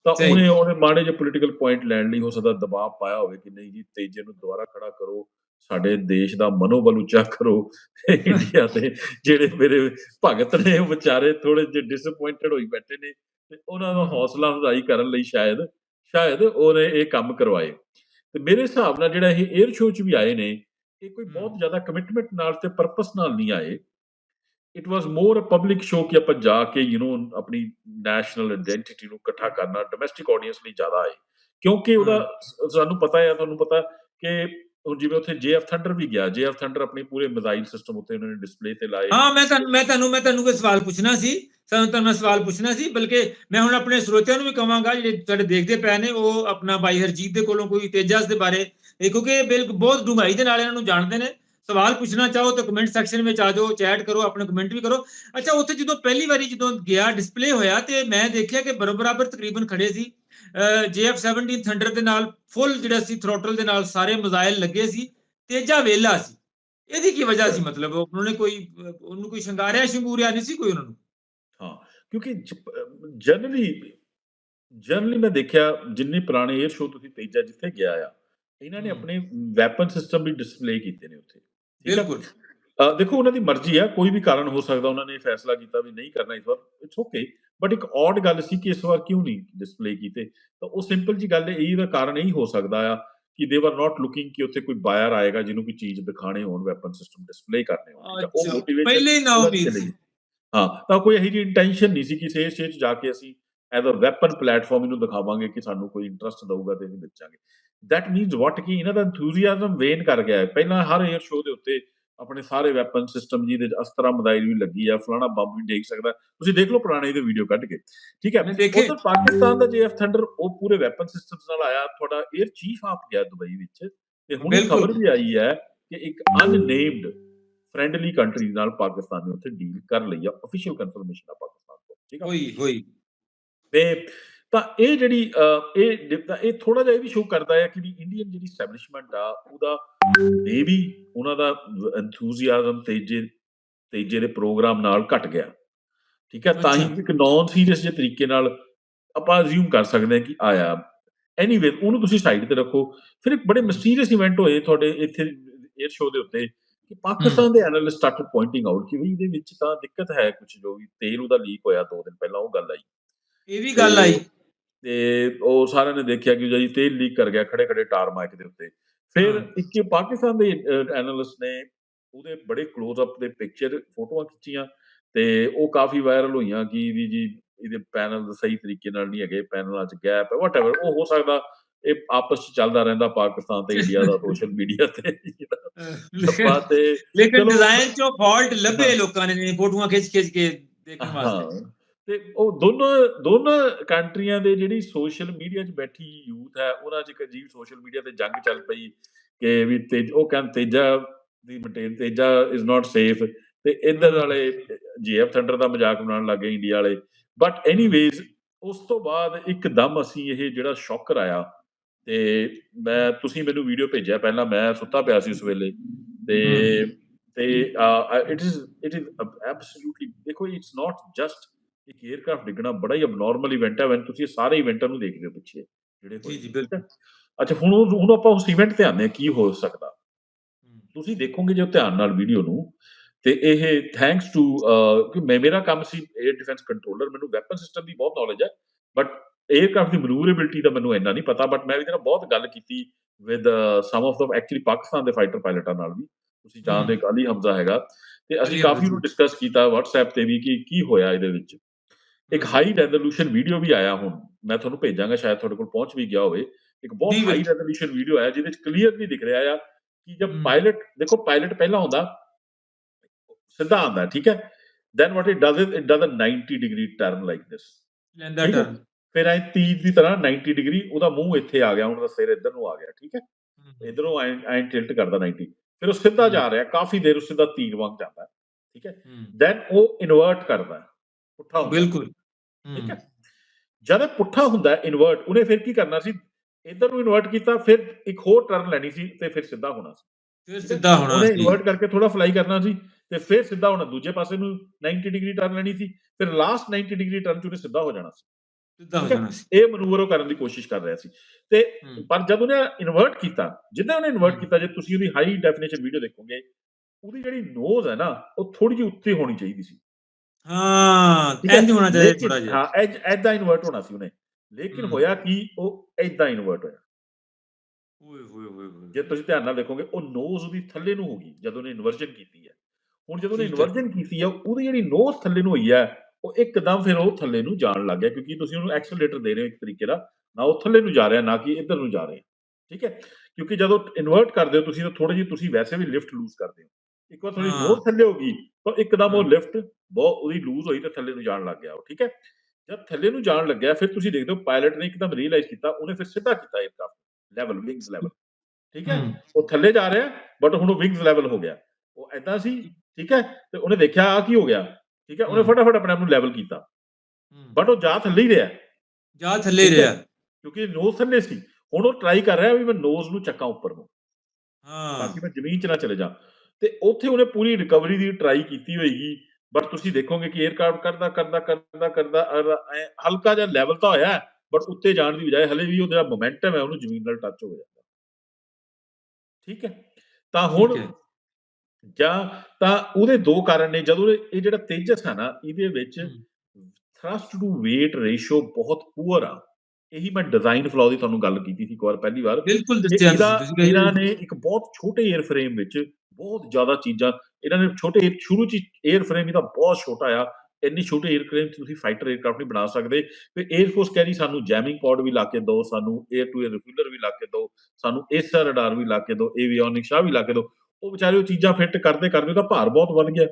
ਤਾਂ। ਉਹਨੇ ਉਹਨੇ ਮਾੜੇ ਜਿਹੇ ਪੋਲੀਟੀਕਲ ਪੁਆਇੰਟ ਲੈਣ ਲਈ ਹੋ ਸਕਦਾ ਦਬਾਅ ਪਾਇਆ ਹੋਵੇ ਕਿ ਨਹੀਂ ਜੀ ਤੇਜੇ ਨੂੰ ਦੁਬਾਰਾ ਖੜਾ ਕਰੋ ਸਾਡੇ ਦੇਸ਼ ਦਾ ਮਨੋਬਲ ਉੱਚਾ ਕਰੋ ਇੰਡੀਆ ਦੇ ਜਿਹੜੇ ਮੇਰੇ ਭਗਤ ਨੇ ਉਹ ਵਿਚਾਰੇ ਥੋੜੇ ਜਿਹੇ ਡਿਸਪਾਇੰਟਡ ਹੋਈ ਬੈਠੇ ਨੇ ਤੇ ਉਹਨਾਂ ਦਾ ਹੌਸਲਾ ਅਫਜ਼ਾਈ ਕਰਨ ਲਈ ਸ਼ਾਇਦ ਸ਼ਾਇਦ ਉਹਨੇ ਇਹ ਕੰਮ ਕਰਵਾਏ ਤੇ ਮੇਰੇ ਹਿਸਾਬ ਨਾਲ ਜਿਹੜਾ ਇਹ 에ਅਰ ਸ਼ੋਅ 'ਚ ਵੀ ਆਏ ਨੇ ਇਹ ਕੋਈ ਬਹੁਤ ਜ਼ਿਆਦਾ ਕਮਿਟਮੈਂਟ ਨਾਲ ਤੇ ਪਰਪਸ ਨਾਲ ਨਹੀਂ ਆਏ। It was more a public show ਕਿ ਆਪਾਂ ਜਾ ਕੇ ਯੂ نو ਆਪਣੀ ਨੈਸ਼ਨਲ ਆਇਡੈਂਟੀਟੀ ਨੂੰ ਇਕੱਠਾ ਕਰਨਾ ਡੋਮੈਸਟਿਕ ਆਡੀਅנס ਲਈ ਜ਼ਿਆਦਾ ਆਏ। ਕਿਉਂਕਿ ਉਹਦਾ ਸਾਨੂੰ ਪਤਾ ਹੈ ਤੁਹਾਨੂੰ ਪਤਾ ਕਿ ਉਹ ਜਿਵੇਂ ਉੱਥੇ ਜੇਐਫ ਥੰਡਰ ਵੀ ਗਿਆ ਜੇਐਫ ਥੰਡਰ ਆਪਣੀ ਪੂਰੇ ਮਿਜ਼ਾਈਲ ਸਿਸਟਮ ਉੱਤੇ ਉਹਨਾਂ ਨੇ ਡਿਸਪਲੇ ਤੇ ਲਾਏ। ਹਾਂ ਮੈਂ ਤੁਹਾਨੂੰ ਮੈਂ ਤੁਹਾਨੂੰ ਮੈਂ ਤੁਹਾਨੂੰ ਕੋਈ ਸਵਾਲ ਪੁੱਛਣਾ ਸੀ? ਸਾਨੂੰ ਤੁਹਾਨੂੰ ਸਵਾਲ ਪੁੱਛਣਾ ਸੀ ਬਲਕਿ ਮੈਂ ਹੁਣ ਆਪਣੇ ਸਰੋਤਿਆਂ ਨੂੰ ਵੀ ਕਹਾਂਗਾ ਜਿਹੜੇ ਤੁਹਾਡੇ ਦੇਖਦੇ ਪਏ ਨੇ ਉਹ ਆਪਣਾ ਬਾਈ ਹਰਜੀਤ ਦੇ ਕੋਲੋਂ ਕੋਈ ਤੇਜਸ ਦੇ ਬਾਰੇ ਇਹ ਕਿਉਂਕਿ ਬਿਲਕੁਲ ਬਹੁਤ ਡੂੰਘਾਈ ਦੇ ਨਾਲ ਇਹਨਾਂ ਨੂੰ ਜਾਣਦੇ ਨੇ। ਸਵਾਲ ਪੁੱਛਣਾ ਚਾਹੋ ਤਾਂ ਕਮੈਂਟ ਸੈਕਸ਼ਨ ਵਿੱਚ ਆ ਜਾਓ ਚੈਟ ਕਰੋ, ਆਪਣੇ ਕਮੈਂਟ ਵੀ ਕਰੋ। ਅੱਛਾ, ਉੱਥੇ ਜਦੋਂ ਪਹਿਲੀ ਵਾਰੀ ਜਦੋਂ ਗਿਆ ਡਿਸਪਲੇ ਹੋਇਆ ਤੇ ਮੈਂ ਦੇਖਿਆ ਕਿ ਬਰਾਬਰ ਤਕਰੀਬਨ ਖੜੇ ਸੀ। JF17 ਥੰਡਰ ਦੇ ਨਾਲ ਫੁੱਲ ਜਿਹੜਾ ਸੀ ਥਰੋਟਲ ਦੇ ਨਾਲ ਸਾਰੇ ਮਿਜ਼ਾਈਲ ਲੱਗੇ ਸੀ, ਤੇਜਾ ਵੇਲਾ ਸੀ। ਇਹਦੀ ਕੀ ਵਜ੍ਹਾ ਸੀ ਮਤਲਬ? ਉਹਨਾਂ ਨੇ ਕੋਈ, ਉਹਨੂੰ ਕੋਈ ਸ਼ਿੰਗਾਰਿਆ, ਸ਼ਿੰਗੂਰਿਆ ਨਹੀਂ ਸੀ ਕੋਈ ਉਹਨਾਂ ਨੂੰ? ਹਾਂ, ਕਿਉਂਕਿ ਜਨਰਲੀ ਜਨਰਲੀ ਮੈਂ ਦੇਖਿਆ ਜਿੰਨੇ ਪੁਰਾਣੇ 에ਅਰ ਸ਼ੋਅ ਤੁਸੀਂ ਤੇਜਾ ਜਿੱਥੇ ਗਿਆ ਆ ਇਹਨਾਂ ਨੇ। ਆਪਣੇ ਵੈਪਨ ਸਿਸਟਮ ਵੀ ਡਿਸਪਲੇ ਕੀਤੇ ਨੇ ਉੱਥੇ? ਬਿਲਕੁਲ ਦੇਖੋ ਉਹਨਾਂ ਦੀ ਮਰਜ਼ੀ ਆ ਕੋਈ ਵੀ ਕਾਰਨ ਹੋ ਸਕਦਾ ਉਹਨਾਂ ਨੇ ਫੈਸਲਾ ਕੀਤਾ ਵੀ ਨਹੀਂ ਕਰਨਾ ਇਸ ਵਾਰ ਇਟਸ ਓਕੇ ਬਟ ਇੱਕ ਔਡ ਗੱਲ ਸੀ ਕਿ ਇਸ ਵਾਰ ਕਿਉਂ ਨਹੀਂ ਡਿਸਪਲੇ ਕੀਤੇ ਤਾਂ ਉਹ ਸਿੰਪਲ ਜੀ ਗੱਲ ਹੈ ਇਹਦਾ ਕਾਰਨ ਇਹੀ ਹੋ ਸਕਦਾ ਆ ਕਿ ਦੇ ਵਰ ਨਾਟ ਲੁਕਿੰਗ ਕਿ ਉੱਥੇ ਕੋਈ ਬਾਇਰ ਆਏਗਾ ਜਿਹਨੂੰ ਕੋਈ ਚੀਜ਼ ਦਿਖਾਣੇ ਹੋਣ ਵੈਪਨ ਸਿਸਟਮ ਡਿਸਪਲੇ ਕਰਨੇ ਹੋਣ? ਉਹ motivation ਪਹਿਲੇ ਹੀ ਨਾ ਉਮੀਦ। ਹਾਂ ਤਾਂ ਕੋਈ ਇਹੋ ਜਿਹੀ ਇੰਟੈਂਸ਼ਨ ਨਹੀਂ ਸੀ ਕਿ ਸੇ ਸਟੇਜ ਜਾ ਕੇ ਅਸੀਂ ਐਜ਼ ਅ ਵੈਪਨ ਪਲੇਟਫਾਰਮ ਇਹਨੂੰ ਦਿਖਾਵਾਂਗੇ ਕਿ ਸਾਨੂੰ ਕੋਈ ਇੰਟਰਸਟ ਦਊਗਾ ਤੇ ਅਸੀਂ ਵੇਚਾਂਗੇ ਦੈਟ ਮੀਨਸ ਵਾਟ ਕਿ ਇਹਨਾਂ ਦਾ enthusiasm ਵੇਨ ਕਰ ਗਿਆ ਹੈ ਪਹਿਲਾਂ ਹਰ 에ਅਰ ਸ਼ੋਅ ਦੇ ਉੱਤੇ ਆਪਣੇ ਸਾਰੇ ਵੈਪਨ ਸਿਸਟਮ ਜਿਹਦੇ ਚ ਅਸਤਰਾ ਮਦਾਈਲ ਵੀ ਲੱਗੀ ਆ ਫਲਾਣਾ ਬੰਬ ਵੀ ਦੇਖ ਸਕਦਾ ਤੁਸੀਂ ਦੇਖ ਲਓ ਪੁਰਾਣੇ ਇਹਦੇ ਵੀਡੀਓ ਕੱਢ ਕੇ ਠੀਕ ਹੈ। ਉਧਰ ਪਾਕਿਸਤਾਨ ਦਾ ਜੇਐਫ ਥੰਡਰ ਉਹ ਪੂਰੇ ਵੈਪਨ ਸਿਸਟਮਸ ਨਾਲ ਆਇਆ ਤੁਹਾਡਾ 에ਅਰ ਚੀਫ ਆਪ ਗਿਆ ਦੁਬਈ ਵਿੱਚ ਤੇ ਹੁਣ। ਖਬਰ ਵੀ ਆਈ ਹੈ ਕਿ ਇੱਕ ਅਨਨੇਮਡ ਫ੍ਰੈਂਡਲੀ ਕੰਟਰੀ ਨਾਲ ਪਾਕਿਸਤਾਨ ਨੇ ਉੱਥੇ ਡੀਲ ਕਰ ਲਈ ਆ ਅਫੀਸ਼ੀਅਲ ਕਨਫਰਮੇਸ਼ਨ ਆ ਪਾਕਿਸਤਾਨ ਤੋਂ ਠੀਕ ਆ ਹੋਈ ਹੋਈ ਤੇ ਤਾਂ ਇਹ ਜਿਹੜੀ ਇਹ ਇਹ ਥੋੜਾ ਜਿਹਾ ਇਹ ਵੀ ਸ਼ੋ ਕਰਦਾ ਹੈ ਕਿ ਵੀ ਇੰਡੀਅਨ ਜਿਹੜੀ ਸਟੈਬਲਿਸ਼ਮੈਂਟ ਆ ਉਹਦਾ ਮੇਬੀ ਉਹਨਾਂ ਦਾ ਐਂਥੂਸੀਆਜ਼ਮ ਤੇਜੇ ਤੇਜੇ ਦੇ ਪ੍ਰੋਗਰਾਮ ਨਾਲ ਘਟ ਗਿਆ। ਠੀਕ ਹੈ ਤਾਂ ਹੀ। ਇੱਕ ਨਾਨ ਸੀਰੀਅਸ ਜਿਹੇ ਤਰੀਕੇ ਨਾਲ ਆਪਾਂ ਅਸਿਊਮ ਕਰ ਸਕਦੇ ਹਾਂ ਕਿ ਆਇਆ। ਐਨੀਵੇ ਉਹਨੂੰ ਤੁਸੀਂ ਸਾਈਡ ਤੇ ਰੱਖੋ। ਫਿਰ ਇੱਕ ਬੜੇ ਮਿਸਟੀਰੀਅਸ ਇਵੈਂਟ ਹੋਏ ਤੁਹਾਡੇ ਇੱਥੇ 에ਅਰ ਸ਼ੋਅ ਦੇ ਉੱਤੇ ਕਿ ਪਾਕਿਸਤਾਨ ਦੇ ਐਨਾਲਿਸਟ ਸਟਾਰਟ ਪੁਆਇੰਟਿੰਗ ਆਊਟ ਕਿ ਵੀ ਇਹਦੇ ਵਿੱਚ ਤਾਂ ਦਿੱਕਤ ਹੈ ਕੁਝ ਜੋ ਵੀ ਤੇਲ ਉਹਦਾ ਲੀਕ ਹੋਇਆ ਦੋ ਦਿਨ ਪਹਿਲਾਂ ਉਹ ਗੱਲ ਆਈ। ਇਹ ਵੀ ਗੱਲ ਆਈ। ਤੇ ਉਹ ਸਾਰਿਆਂ ਨੇ ਦੇਖਿਆ ਕਿ ਜੀ ਤੇਲ ਲੀਕ ਕਰ ਗਿਆ ਖੜੇ ਖੜੇ ਟਾਰਮਾਈਕ ਦੇ ਉੱਤੇ ਫਿਰ। ਇੱਕ ਪਾਕਿਸਤਾਨ ਦੇ ਐਨਾਲਿਸਟ ਨੇ ਉਹਦੇ ਬੜੇ ক্লোਜ਼ ਅਪ ਦੇ ਪਿਕਚਰ ਫੋਟੋਆਂ ਖਿੱਚੀਆਂ ਤੇ ਉਹ ਕਾਫੀ ਵਾਇਰਲ ਹੋਈਆਂ ਕਿ ਵੀ ਜੀ ਇਹਦੇ ਪੈਨਲ ਸਹੀ ਤਰੀਕੇ ਨਾਲ ਨਹੀਂ ਹੈਗੇ ਪੈਨਲਾਂ 'ਚ ਗੈਪ ਹੈ ਵਾਟਐਵਰ ਉਹ ਹੋ ਸਕਦਾ ਇਹ ਆਪਸ 'ਚ ਚੱਲਦਾ ਰਹਿੰਦਾ ਪਾਕਿਸਤਾਨ ਤੇ ਇੰਡੀਆ ਦਾ ਸੋਸ਼ਲ ਮੀਡੀਆ ਤੇ ਲੇਕਿਨ ਡਿਜ਼ਾਈਨ ਚੋਂ ਫਾਲਟ ਲੱਭੇ। ਲੋਕਾਂ ਨੇ ਫੋਟੋਆਂ ਖਿੱਚ ਖਿੱਚ ਕੇ ਦੇਖਣ ਵਾਸਤੇ ਤੇ ਉਹ ਦੋਨੋਂ ਦੋਨੋਂ ਕੰਟਰੀਆਂ ਦੇ ਜਿਹੜੀ ਸੋਸ਼ਲ ਮੀਡੀਆ 'ਚ ਬੈਠੀ ਯੂਥ ਹੈ ਉਹਨਾਂ 'ਚ ਇੱਕ ਅਜੀਬ ਸੋਸ਼ਲ ਮੀਡੀਆ ਤੇ ਜੰਗ ਚੱਲ ਪਈ ਕਿ ਵੀ ਤੇਜ ਉਹ ਕਹਿੰਦੇ ਤੇਜਾ ਦੀ maintain Tejas is not safe ਤੇ ਇਧਰ ਵਾਲੇ ਜੀਐਫ ਥੰਡਰ ਦਾ ਮਜ਼ਾਕ ਬਣਾਉਣ ਲੱਗੇ ਇੰਡੀਆ ਵਾਲੇ। ਬਟ ਐਨੀਵੇਜ਼ ਉਸ ਤੋਂ ਬਾਅਦ ਇੱਕਦਮ ਅਸੀਂ ਇਹ ਜਿਹੜਾ ਸ਼ੌਕਰ ਆਇਆ ਤੇ ਮੈਂ ਤੁਸੀਂ ਮੈਨੂੰ ਵੀਡੀਓ ਭੇਜਿਆ ਪਹਿਲਾਂ ਮੈਂ ਸੁੱਤਾ ਪਿਆ ਸੀ ਉਸ ਵੇਲੇ ਤੇ ਤੇ it is it is absolutely ਦੇਖੋ ਇਟਸ ਨਾਟ ਜਸਟ ਇੱਕ 에ਅਰਕ੍ਰਾਫਟ ਡਿੱਗਣਾ ਬੜਾ ਹੀ ਅਬਨੋਰਮਲ ਇਵੈਂਟ ਹੈ ਵੈਨ ਤੁਸੀਂ ਸਾਰੇ ਇਵੈਂਟਾਂ ਨੂੰ ਦੇਖਦੇ ਹੋ ਪਿੱਛੇ ਜਿਹੜੇ ਜੀ ਜੀ ਬਿਲਕੁਲ। ਅੱਛਾ ਹੁਣ ਹੁਣ ਆਪਾਂ ਉਸ ਇਵੈਂਟ ਤੇ ਆਉਂਦੇ ਆ ਕੀ ਹੋ ਸਕਦਾ? ਤੁਸੀਂ ਦੇਖੋਗੇ ਜੇ ਧਿਆਨ ਨਾਲ ਵੀਡੀਓ ਨੂੰ ਤੇ ਇਹ ਥੈਂਕਸ ਟੂ ਕਿ ਮੈਂ ਮੇਰਾ ਕੰਮ ਸੀ 에ਅਰ ਡਿਫੈਂਸ ਕੰਟਰੋਲਰ ਮੈਨੂੰ ਵੈਪਨ ਸਿਸਟਮ ਦੀ ਬਹੁਤ ਨੌਲੇਜ ਹੈ ਬਟ 에ਅਰਕ੍ਰਾਫਟ ਦੀ ਮਨੂਵਰੇਬਿਲਟੀ ਦਾ ਮੈਨੂੰ ਇੰਨਾ ਨਹੀਂ ਪਤਾ ਬਟ ਮੈਂ ਇਹਦੇ ਨਾਲ ਬਹੁਤ ਗੱਲ ਕੀਤੀ with some of the actually Pakistan ਦੇ ਫਾਈਟਰ ਪਾਇਲਟਾਂ ਨਾਲ ਵੀ। ਤੁਸੀਂ ਜਾਣਦੇ ਕਾਲੀ ਹਮਜ਼ਾ ਹੈਗਾ। ਤੇ ਅਸੀਂ ਕਾਫੀ ਨੂੰ ਡਿਸਕਸ ਕੀਤਾ WhatsApp ਤੇ ਵੀ ਕਿ ਕੀ ਹੋਇਆ ਇਹਦੇ ਵਿੱਚ। ਇੱਕ ਹਾਈ ਰੈਜ਼ੋਲੂਸ਼ਨ ਵੀਡੀਓ ਵੀ ਆਇਆ ਹੁਣ। ਮੈਂ ਤੁਹਾਨੂੰ ਭੇਜਾਂਗਾ ਸ਼ਾਇਦ ਤੁਹਾਡੇ ਕੋਲ ਪਹੁੰਚ ਵੀ ਗਿਆ ਹੋਵੇ। ਇੱਕ ਬਹੁਤ ਹਾਈ। ਰੈਜ਼ੋਲੂਸ਼ਨ ਵੀਡੀਓ ਆਇਆ ਜਿਹਦੇ ਵਿੱਚ ਕਲੀਅਰਲੀ ਦਿਖ ਰਿਹਾ ਆ ਕਿ ਜਦ। ਪਾਇਲਟ ਦੇਖੋ ਪਾਇਲਟ ਪਹਿਲਾਂ ਹੁੰਦਾ ਸਿੱਧਾ ਆਉਂਦਾ ਠੀਕ ਹੈ? Then what it does it does a 90 degree turn like this ਲੈਂਦਾ। ਟਰਨ ਫਿਰ ਐ ਤੀਰ ਦੀ ਤਰ੍ਹਾਂ 90 ਡਿਗਰੀ ਉਹਦਾ ਮੂੰਹ ਇੱਥੇ ਆ ਗਿਆ ਹੁਣ ਦਾ ਸਿਰ ਇੱਧਰ ਨੂੰ ਆ ਗਿਆ ਠੀਕ ਹੈ? ਇਧਰੋਂ ਐ ਐ ਟਿਲਟ ਕਰਦਾ 90 ਫਿਰ ਉਹ ਸਿੱਧਾ ਜਾ ਰਿਹਾ ਕਾਫੀ ਦੇਰ ਉਹ ਸਿੱਧਾ ਤੀਰ ਵਾਂਗ ਜਾਂਦਾ ਠੀਕ ਹੈ? ਦੈਨ ਉਹ ਇਨਵਰਟ ਕਰਦਾ ਪੁੱਠਾ। ਬਿਲਕੁਲ। ਠੀਕ ਹੈ? ਜਦ ਇਹ ਪੁੱਠਾ ਹੁੰਦਾ ਇਨਵਰਟ ਉਹਨੇ ਫਿਰ ਕੀ ਕਰਨਾ ਸੀ? ਇਧਰ ਨੂੰ ਇਨਵਰਟ ਕੀਤਾ ਫਿਰ ਇੱਕ ਹੋਰ ਟਰਨ ਲੈਣੀ ਸੀ ਤੇ ਫਿਰ ਸਿੱਧਾ ਹੋਣਾ ਸੀ। ਫਿਰ ਸਿੱਧਾ ਹੋਣਾ ਉਹਨੇ ਸੀ। ਇਨਵਰਟ ਕਰਕੇ ਥੋੜਾ ਫਲਾਈ ਕਰਨਾ ਸੀ ਤੇ ਫਿਰ ਸਿੱਧਾ ਹੋਣਾ। ਦੂਜੇ ਪਾਸੇ ਨੂੰ 90 ਡਿਗਰੀ ਟਰਨ ਲੈਣੀ ਸੀ ਫਿਰ ਲਾਸਟ 90 ਡਿਗਰੀ ਟਰਨ ਚ ਉਹਨੇ ਸਿੱਧਾ ਹੋ ਜਾਣਾ ਸੀ। ਸਿੱਧਾ ਹੋ। ਜਾਣਾ ਸੀ। ਇਹ ਮਨੂਵਰ ਉਹ ਕਰਨ ਦੀ ਕੋਸ਼ਿਸ਼ ਕਰ ਰਿਹਾ ਸੀ। ਤੇ ਪਰ ਜਦ ਉਹਨੇ ਇਨਵਰਟ ਕੀਤਾ ਜਿੱਦਾਂ ਉਹਨੇ ਇਨਵਰਟ। ਕੀਤਾ ਜੇ ਤੁਸੀਂ ਉਹਦੀ ਹਾਈ ਡੈਫੀਨੇਸ਼ਨ ਵੀਡੀਓ ਦੇਖੋਗੇ ਉਹਦੀ ਜਿਹੜੀ ਨੋਜ਼ ਹੈ ਨਾ ਉਹ ਥੋੜੀ ਜਿਹੀ ਉੱਤੇ ਹੋਣੀ ਚਾਹੀਦੀ ਸੀ। ਹਾਂ? ਇੰਜ ਹੋਣਾ ਚਾਹੀਦਾ ਥੋੜਾ ਜਿਹਾ ਹਾਂ ਐਦਾਂ ਇਨਵਰਟ ਹੋਣਾ ਸੀ ਉਹਨੇ ਲੇਕਿਨ। ਹੋਇਆ ਕੀ ਉਹ ਐਦਾਂ ਇਨਵਰਟ ਹੋਇਆ ਓਏ ਹੋਏ ਹੋਏ ਜੇ ਤੁਸੀਂ ਧਿਆਨ ਨਾਲ ਦੇਖੋਗੇ ਉਹ ਨੋਜ਼ ਉਹਦੀ ਥੱਲੇ ਨੂੰ ਹੋ ਗਈ ਜਦੋਂ ਉਹਨੇ ਇਨਵਰਜਨ ਕੀਤੀ ਹੈ ਹੁਣ ਜਦੋਂ ਹੈ। ਇਨਵਰਜਨ ਕੀਤੀ ਹੈ ਉਹਦੀ ਜਿਹੜੀ ਨੋਜ਼ ਥੱਲੇ ਨੂੰ ਹੋਈ ਹੈ ਉਹ ਇੱਕਦਮ ਫਿਰ ਉਹ ਥੱਲੇ ਨੂੰ ਜਾਣ ਲੱਗ ਗਿਆ ਕਿਉਂਕਿ ਤੁਸੀਂ ਉਹਨੂੰ ਐਕਸਲਰੇਟਰ ਦੇ ਰਹੇ ਹੋ ਇੱਕ ਤਰੀਕੇ ਦਾ ਨਾ ਉਹ ਥੱਲੇ ਨੂੰ ਜਾ ਰਿਹਾ ਨਾ ਕਿ ਇੱਧਰ ਨੂੰ ਜਾ ਰਿਹਾ ਠੀਕ ਹੈ ਕਿਉਂਕਿ ਜਦੋਂ ਇਨਵਰਟ ਕਰਦੇ ਹੋ ਤੁਸੀਂ ਤਾਂ ਥੋੜੀ ਜਿਹੀ ਤੁਸੀਂ ਵੈਸੇ ਵੀ ਲਿਫਟ ਲੂਜ਼ ਕਰਦੇ ਹੋ ਇੱਕ ਵਾਰ ਤੁਹਾਡੀ ਹਾਂ। ਨੋਜ਼ ਥੱਲੇ ਹੋ ਗਈ ਤਾਂ ਇੱਕਦਮ ਉਹ। ਲਿਫਟ ਬਹੁਤ ਉਹਦੀ ਲੂਜ਼ ਹੋਈ ਤੇ ਥੱਲੇ ਨੂੰ ਜਾਣ ਲੱਗ ਗਿਆ ਉਹ ਠੀਕ ਹੈ? ਜਦ ਥੱਲੇ ਨੂੰ ਜਾਣ ਲੱਗਿਆ ਫਿਰ ਤੁਸੀਂ ਦੇਖਦੇ ਹੋ ਪਾਇਲਟ ਨੇ ਇੱਕਦਮ ਰੀਅਲਾਈਜ਼ ਕੀਤਾ ਉਹਨੇ ਫਿਰ ਸਿੱਧਾ ਕੀਤਾ 에ਅਰਕ੍ਰਾਫਟ ਲੈਵਲ ਵਿੰਗਸ ਲੈਵਲ ਠੀਕ ਹੈ? ਉਹ ਥੱਲੇ ਜਾ ਰਿਹਾ ਬਟ ਹੁਣ ਉਹ ਵਿੰਗਸ ਲੈਵਲ ਹੋ ਗਿਆ। ਉਹ ਐਦਾਂ ਸੀ ਠੀਕ ਹੈ? ਤੇ ਉਹਨੇ ਦੇਖਿਆ ਆ ਕੀ ਹੋ ਗਿਆ ਠੀਕ ਹੈ? ਉਹਨੇ। ਫਟਾਫਟ ਆਪਣੇ ਆਪ ਨੂੰ ਲੈਵਲ ਕੀਤਾ। ਬਟ ਉਹ ਜਾ ਥੱਲੇ ਹੀ ਰਿਹਾ। ਜਾ ਥੱਲੇ ਹੈ। ਰਿਹਾ। ਕਿਉਂਕਿ ਨੋਜ਼ ਥੱਲੇ ਸੀ। ਹੁਣ ਉਹ ਟਰਾਈ ਕਰ ਰਿਹਾ ਵੀ ਮੈਂ ਨੋਜ਼ ਨੂੰ ਚੱਕਾਂ ਉੱਪਰ ਨੂੰ। ਹਾਂ। ਤਾਂ ਕਿ ਮੈਂ ਜ਼ਮੀਨ 'ਚ ਨਾ ਚਲੇ ਜਾ ਤੇ ਉੱਥੇ ਉਹਨੇ ਪੂਰੀ ਰਿਕਵਰੀ ਦੀ ਟਰਾਈ ਕੀਤੀ ਹੋਏਗੀ। ਬਟ ਤੁਸੀਂ ਦੇਖੋਗੇ ਕਿ 에ਅਰਕ੍ਰਾਫਟ ਕਰਦਾ ਕਰਦਾ ਕਰਦਾ ਕਰਦਾ ਹਲਕਾ ਜਿਹਾ ਲੈਵਲ ਤਾਂ ਹੋਇਆ ਬਟ ਉੱਤੇ ਜਾਣ ਦੀ ਬਜਾਏ ਹਲੇ ਵੀ ਉਹ ਜਿਹੜਾ ਮੋਮੈਂਟਮ ਹੈ ਉਹਨੂੰ ਜ਼ਮੀਨ ਨਾਲ ਟੱਚ ਹੋ ਜਾਂਦਾ। ਠੀਕ ਹੈ? ਤਾਂ ਹੁਣ। ਜਾਂ ਤਾਂ ਉਹਦੇ ਦੋ ਕਾਰਨ ਨੇ ਜਦੋਂ ਇਹ ਜਿਹੜਾ ਤੇਜਸ ਹੈ ਨਾ ਇਹਦੇ ਵਿੱਚ। ਥਰਸਟ ਟੂ weight ਰੇਸ਼ੋ ਬਹੁਤ ਪੂਅਰ ਆ। ਇਹੀ ਮੈਂ ਡਿਜ਼ਾਈਨ ਫਲੋ ਦੀ ਤੁਹਾਨੂੰ ਗੱਲ ਕੀਤੀ ਸੀ ਇੱਕ ਵਾਰ ਪਹਿਲੀ ਵਾਰ। ਬਿਲਕੁਲ ਦੱਸਿਆ ਇਹਨਾਂ ਨੇ ਇੱਕ ਬਹੁਤ ਛੋਟੇ 에ਅਰ ਫਰੇਮ ਵਿੱਚ ਬਹੁਤ ਜ਼ਿਆਦਾ ਚੀਜ਼ਾਂ ਇਹਨਾਂ ਨੇ ਛੋਟੇ ਸ਼ੁਰੂ ਚ 에ਅਰ ਫਰੇਮ ਇਹਦਾ ਬਹੁਤ ਛੋਟਾ ਆ ਇੰਨੀ ਛੋਟੇ 에ਅਰਕ੍ਰੇਮ ਤੁਸੀਂ ਫਾਈਟਰ 에ਅਰਕ੍ਰਾਫਟ ਨਹੀਂ ਬਣਾ ਸਕਦੇ। ਫਿਰ 에ਅਰ ਫੋਰਸ ਕਹਿੰਦੀ ਸਾਨੂੰ ਜੈਮਿੰਗ ਪੌਡ ਵੀ ਲਾ ਕੇ ਦੋ ਸਾਨੂੰ 에ਅਰ ਟੂ 에ਅਰ ਰਿਫਿਲਰ ਵੀ ਲਾ ਕੇ ਦੋ ਸਾਨੂੰ ਏਸਰ ਰਡਾਰ ਵੀ ਲਾ ਕੇ ਦਿਓ ਏਵੀਓਨਿਕ ਸ਼ਾ ਵੀ ਲਾ ਕੇ ਦਿਓ ਉਹ ਵਿਚਾਰੇ ਉਹ ਚੀਜ਼ਾਂ ਫਿੱਟ ਕਰਦੇ ਕਰਦੇ ਤਾਂ ਭਾਰ ਬਹੁਤ ਵੱਧ ਗਿਆ।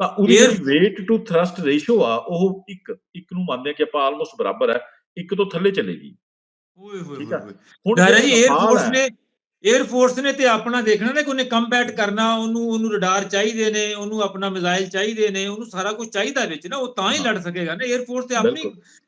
ਤਾਂ ਉਹਦੀ ਵੇਟ ਟੂ ਥਰਸਟ ਰੇਸ਼ੋ ਆ ਉਹ ਇੱਕ ਇੱਕ ਨੂੰ ਮੰਨਦੇ ਆ ਕਿ ਆਪਾਂ ਆਲਮੋਸਟ ਬਰਾਬਰ ਹੈ ਇੱਕ ਤੋਂ ਥੱਲੇ ਚਲੇਗੀ। ਓਏ ਹੋਏ ਹੋਏ ਹੁਣ ਜੀ 에ਅਰ ਫੋਰਸ ਨੇ 에ਅਰ ਫੋਰਸ ਨੇ ਤੇ ਆਪਣਾ ਦੇਖਣਾ ਨਾ ਕਿ ਉਹਨੇ ਕੰਬੈਟ ਕਰਨਾ ਉਹਨੂੰ ਉਹਨੂੰ ਰਡਾਰ ਚਾਹੀਦੇ ਨੇ ਉਹਨੂੰ ਆਪਣਾ ਮਿਜ਼ਾਈਲ ਚਾਹੀਦੇ ਨੇ ਉਹਨੂੰ ਸਾਰਾ ਕੁਝ ਚਾਹੀਦਾ ਵਿੱਚ ਨਾ ਉਹ ਤਾਂ ਹੀ। ਲੜ ਸਕੇਗਾ ਨਾ। 에ਅਰ ਫੋਰਸ ਤੇ ਆਪਣੀ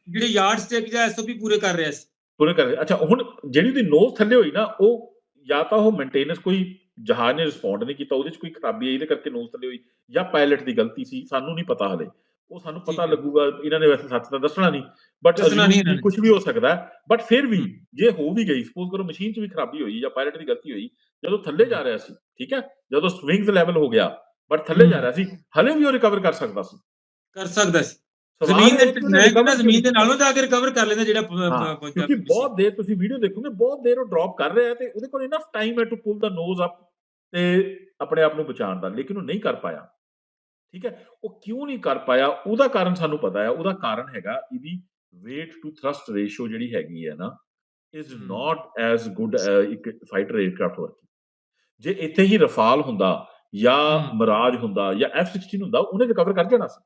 ਜਿਹੜੇ ਯਾਰਡ ਸਟਿਕ ਜਾਂ ਐਸਓਪੀ ਪੂਰੇ ਕਰ ਰਿਹਾ ਸੀ। ਪੂਰੇ ਕਰ ਅੱਛਾ ਹੁਣ ਜਿਹੜੀ ਦੀ ਨੋਜ਼ ਥੱਲੇ ਹੋਈ ਨਾ ਉਹ ਜਾਂ ਤਾਂ ਉਹ ਮੇਨਟੇਨੈਂਸ ਕੋਈ ਜਹਾਜ਼ ਨੇ ਰਿਸਪੌਂਡ ਨਹੀਂ ਕੀਤਾ ਉਹਦੇ ਚ ਕੋਈ ਖਰਾਬੀ ਆਈ ਇਹਦੇ ਕਰਕੇ ਨੋਜ਼ ਥੱਲੇ ਹੋਈ ਜਾਂ ਪਾਇਲਟ ਦੀ ਗਲਤੀ ਸੀ ਸਾਨੂੰ ਨਹੀਂ ਪਤਾ ਹਲੇ। ਉਹ ਸਾਨੂੰ ਪਤਾ। ਲੱਗੂਗਾ ਇਹਨਾਂ ਨੇ ਵੈਸੇ ਸੱਚ ਤਾਂ ਦੱਸਣਾ ਨਹੀਂ ਬਟ। ਕੁਝ ਵੀ ਹੋ ਸਕਦਾ ਬਟ ਫਿਰ ਵੀ। ਜੇ ਹੋ ਵੀ ਗਈ ਸਪੋਜ਼ ਕਰੋ ਮਸ਼ੀਨ 'ਚ ਵੀ ਖਰਾਬੀ ਹੋਈ ਜਾਂ ਪਾਇਲਟ ਦੀ ਗਲਤੀ ਹੋਈ ਜਦੋਂ ਥੱਲੇ ਜਾ ਰਿਹਾ ਸੀ ਠੀਕ ਹੈ ਜਦੋਂ ਸਵਿੰਗਸ ਲੈਵਲ ਹੋ ਗਿਆ ਬਟ ਥੱਲੇ ਜਾ। ਰਿਹਾ ਸੀ ਹਲੇ ਵੀ ਉਹ ਰਿਕਵਰ ਕਰ ਸਕਦਾ ਸੀ ਕਰ ਸਕਦਾ ਸੀ ਜ਼ਮੀਨ ਦੇ ਮੈਂ ਕਹਿੰਦਾ ਜ਼ਮੀਨ ਦੇ ਨਾਲੋਂ ਜਾ ਕੇ ਰਿਕਵਰ ਕਰ ਲੈਂਦਾ ਜਿਹੜਾ ਕਿਉਂਕਿ ਬਹੁਤ ਦੇਰ ਤੁਸੀਂ ਵੀਡੀਓ ਦੇਖੋਗੇ ਬਹੁਤ ਦੇਰ ਉਹ ਡ੍ਰੌਪ ਕਰ ਰਿਹਾ ਤੇ ਉਹਦੇ ਕੋਲ ਇਨਫ ਟਾਈਮ ਹੈ to pull the nose up ਤੇ ਆਪਣੇ ਆਪ ਨੂੰ ਬਚਾਉਣ ਦਾ ਲੇਕਿਨ ਉਹ ਨਹੀਂ ਕਰ ਪਾਇਆ ਠੀਕ ਹੈ? ਉਹ ਕਿਉਂ ਨਹੀਂ ਕਰ ਪਾਇਆ? ਉਹਦਾ ਕਾਰਨ ਸਾਨੂੰ ਪਤਾ ਹੈ ਉਹਦਾ ਕਾਰਨ ਹੈਗਾ ਇਹਦੀ weight to thrust ratio ਜਿਹੜੀ ਹੈਗੀ ਹੈ ਨਾ not as good uh, ਇੱਕ ਫਾਈਟਰ 에ਅਰਕ੍ਰਾਫਟ ਵਰਗੀ ਜੇ ਇੱਥੇ ਹੀ ਰਫਾਲ ਹੁੰਦਾ ਜਾਂ। ਮਰਾਜ ਹੁੰਦਾ ਜਾਂ F16 ਹੁੰਦਾ ਉਹਨੇ ਰਿਕਵਰ ਕਰ ਜਾਣਾ ਸੀ।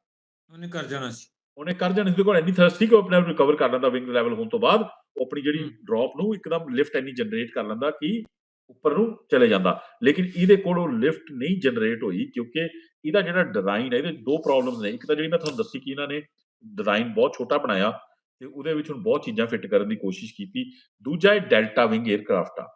ਉਹਨੇ ਕਰ ਜਾਣਾ ਸੀ। ਉਹਨੇ ਕਰ ਜਾਣਾ ਸੀ। ਕੋਲ ਇੰਨੀ ਥਰਸਟ ਸੀ ਕਿ ਉਹ ਆਪਣੇ ਆਪ ਰਿਕਵਰ ਕਰ ਲੈਂਦਾ ਵਿੰਗ ਲੈਵਲ ਹੋਣ ਤੋਂ ਬਾਅਦ ਉਹ ਆਪਣੀ ਜਿਹੜੀ। ਡ੍ਰੌਪ ਨੂੰ ਇੱਕਦਮ ਲਿਫਟ ਇੰਨੀ ਜਨਰੇਟ ਕਰ ਲੈਂਦਾ ਕਿ ਉੱਪਰ ਨੂੰ ਚਲੇ ਜਾਂਦਾ। ਲੇਕਿਨ ਇਹਦੇ ਕੋਲ ਉਹ ਲਿਫਟ ਨਹੀਂ ਜਨਰੇਟ ਹੋਈ ਕਿਉਂਕਿ ਇਹਦਾ ਜਿਹੜਾ ਡਿਜ਼ਾਈਨ ਹੈ ਇਹਦੇ ਦੋ ਪ੍ਰੋਬਲਮਸ ਨੇ। ਇੱਕ ਤਾਂ ਜਿਹੜੀ ਮੈਂ ਤੁਹਾਨੂੰ ਦੱਸੀ ਕਿ ਇਹਨਾਂ ਨੇ ਡਿਜ਼ਾਈਨ ਬਹੁਤ ਛੋਟਾ ਬਣਾਇਆ ਤੇ ਉਹਦੇ ਵਿੱਚ ਹੁਣ ਬਹੁਤ ਚੀਜ਼ਾਂ ਫਿੱਟ ਕਰਨ ਦੀ ਕੋਸ਼ਿਸ਼ ਕੀਤੀ। ਦੂਜਾ ਹੈ ਡੈਲਟਾ ਵਿੰਗ 에ਅਰਕ੍ਰਾਫਟ ਆ।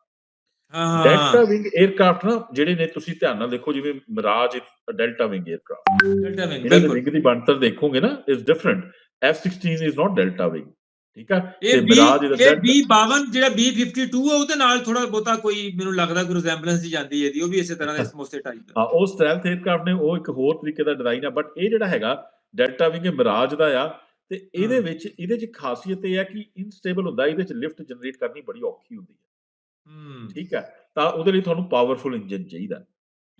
ਹਾਂ ਡੈਲਟਾ ਵਿੰਗ 에ਅਰਕ੍ਰਾਫਟ ਨਾ ਜਿਹੜੇ ਨੇ ਤੁਸੀਂ ਧਿਆਨ ਨਾਲ ਦੇਖੋ ਜਿਵੇਂ Mirage delta wing aircraft delta wing ਬਿਲਕੁਲ। ਵਿੰਗ ਦੀ ਬਣਤਰ ਦੇਖੋਗੇ ਨਾ is different F16 is not delta wing ਠੀਕ ਹੈ ਇਹ ਮਿਰਾਜ ਇਹਦਾ ਇਹ Delta- B52 ਜਿਹੜਾ B52 ਹੈ ਉਹਦੇ ਨਾਲ ਥੋੜਾ ਬਹੁਤਾ ਕੋਈ ਮੈਨੂੰ ਲੱਗਦਾ ਕੋਈ ਰਿਜ਼ੈਂਬਲੈਂਸ ਹੀ ਜਾਂਦੀ ਹੈ ਦੀ ਉਹ ਵੀ ਇਸੇ ਤਰ੍ਹਾਂ ਦਾ ਸਮੋਸੇ ਟਾਈਪ ਦਾ। ਹਾਂ ਉਹ ਸਟੈਲਥ 에ਅਰਕ੍ਰਾਫਟ ਨੇ ਉਹ ਇੱਕ ਹੋਰ ਤਰੀਕੇ ਦਾ ਡਿਜ਼ਾਈਨ ਆ ਬਟ ਇਹ ਜਿਹੜਾ ਹੈਗਾ ਡੈਲਟਾ ਵਿੰਗ ਮਿਰਾਜ ਦਾ ਆ ਤੇ ਇਹਦੇ। ਵਿੱਚ ਇਹਦੇ ਚ ਖਾਸੀਅਤ ਇਹ ਹੈ ਕਿ ਇਨਸਟੇਬਲ ਹੁੰਦਾ ਇਹਦੇ ਚ ਲਿਫਟ ਜਨਰੇਟ ਕਰਨੀ ਬੜੀ ਔਖੀ ਹੁੰਦੀ ਹੈ। ਹੂੰ। ਠੀਕ ਹੈ ਤਾਂ ਉਹਦੇ ਲਈ ਤੁਹਾਨੂੰ ਪਾਵਰਫੁਲ ਇੰਜਨ ਚਾਹੀਦਾ।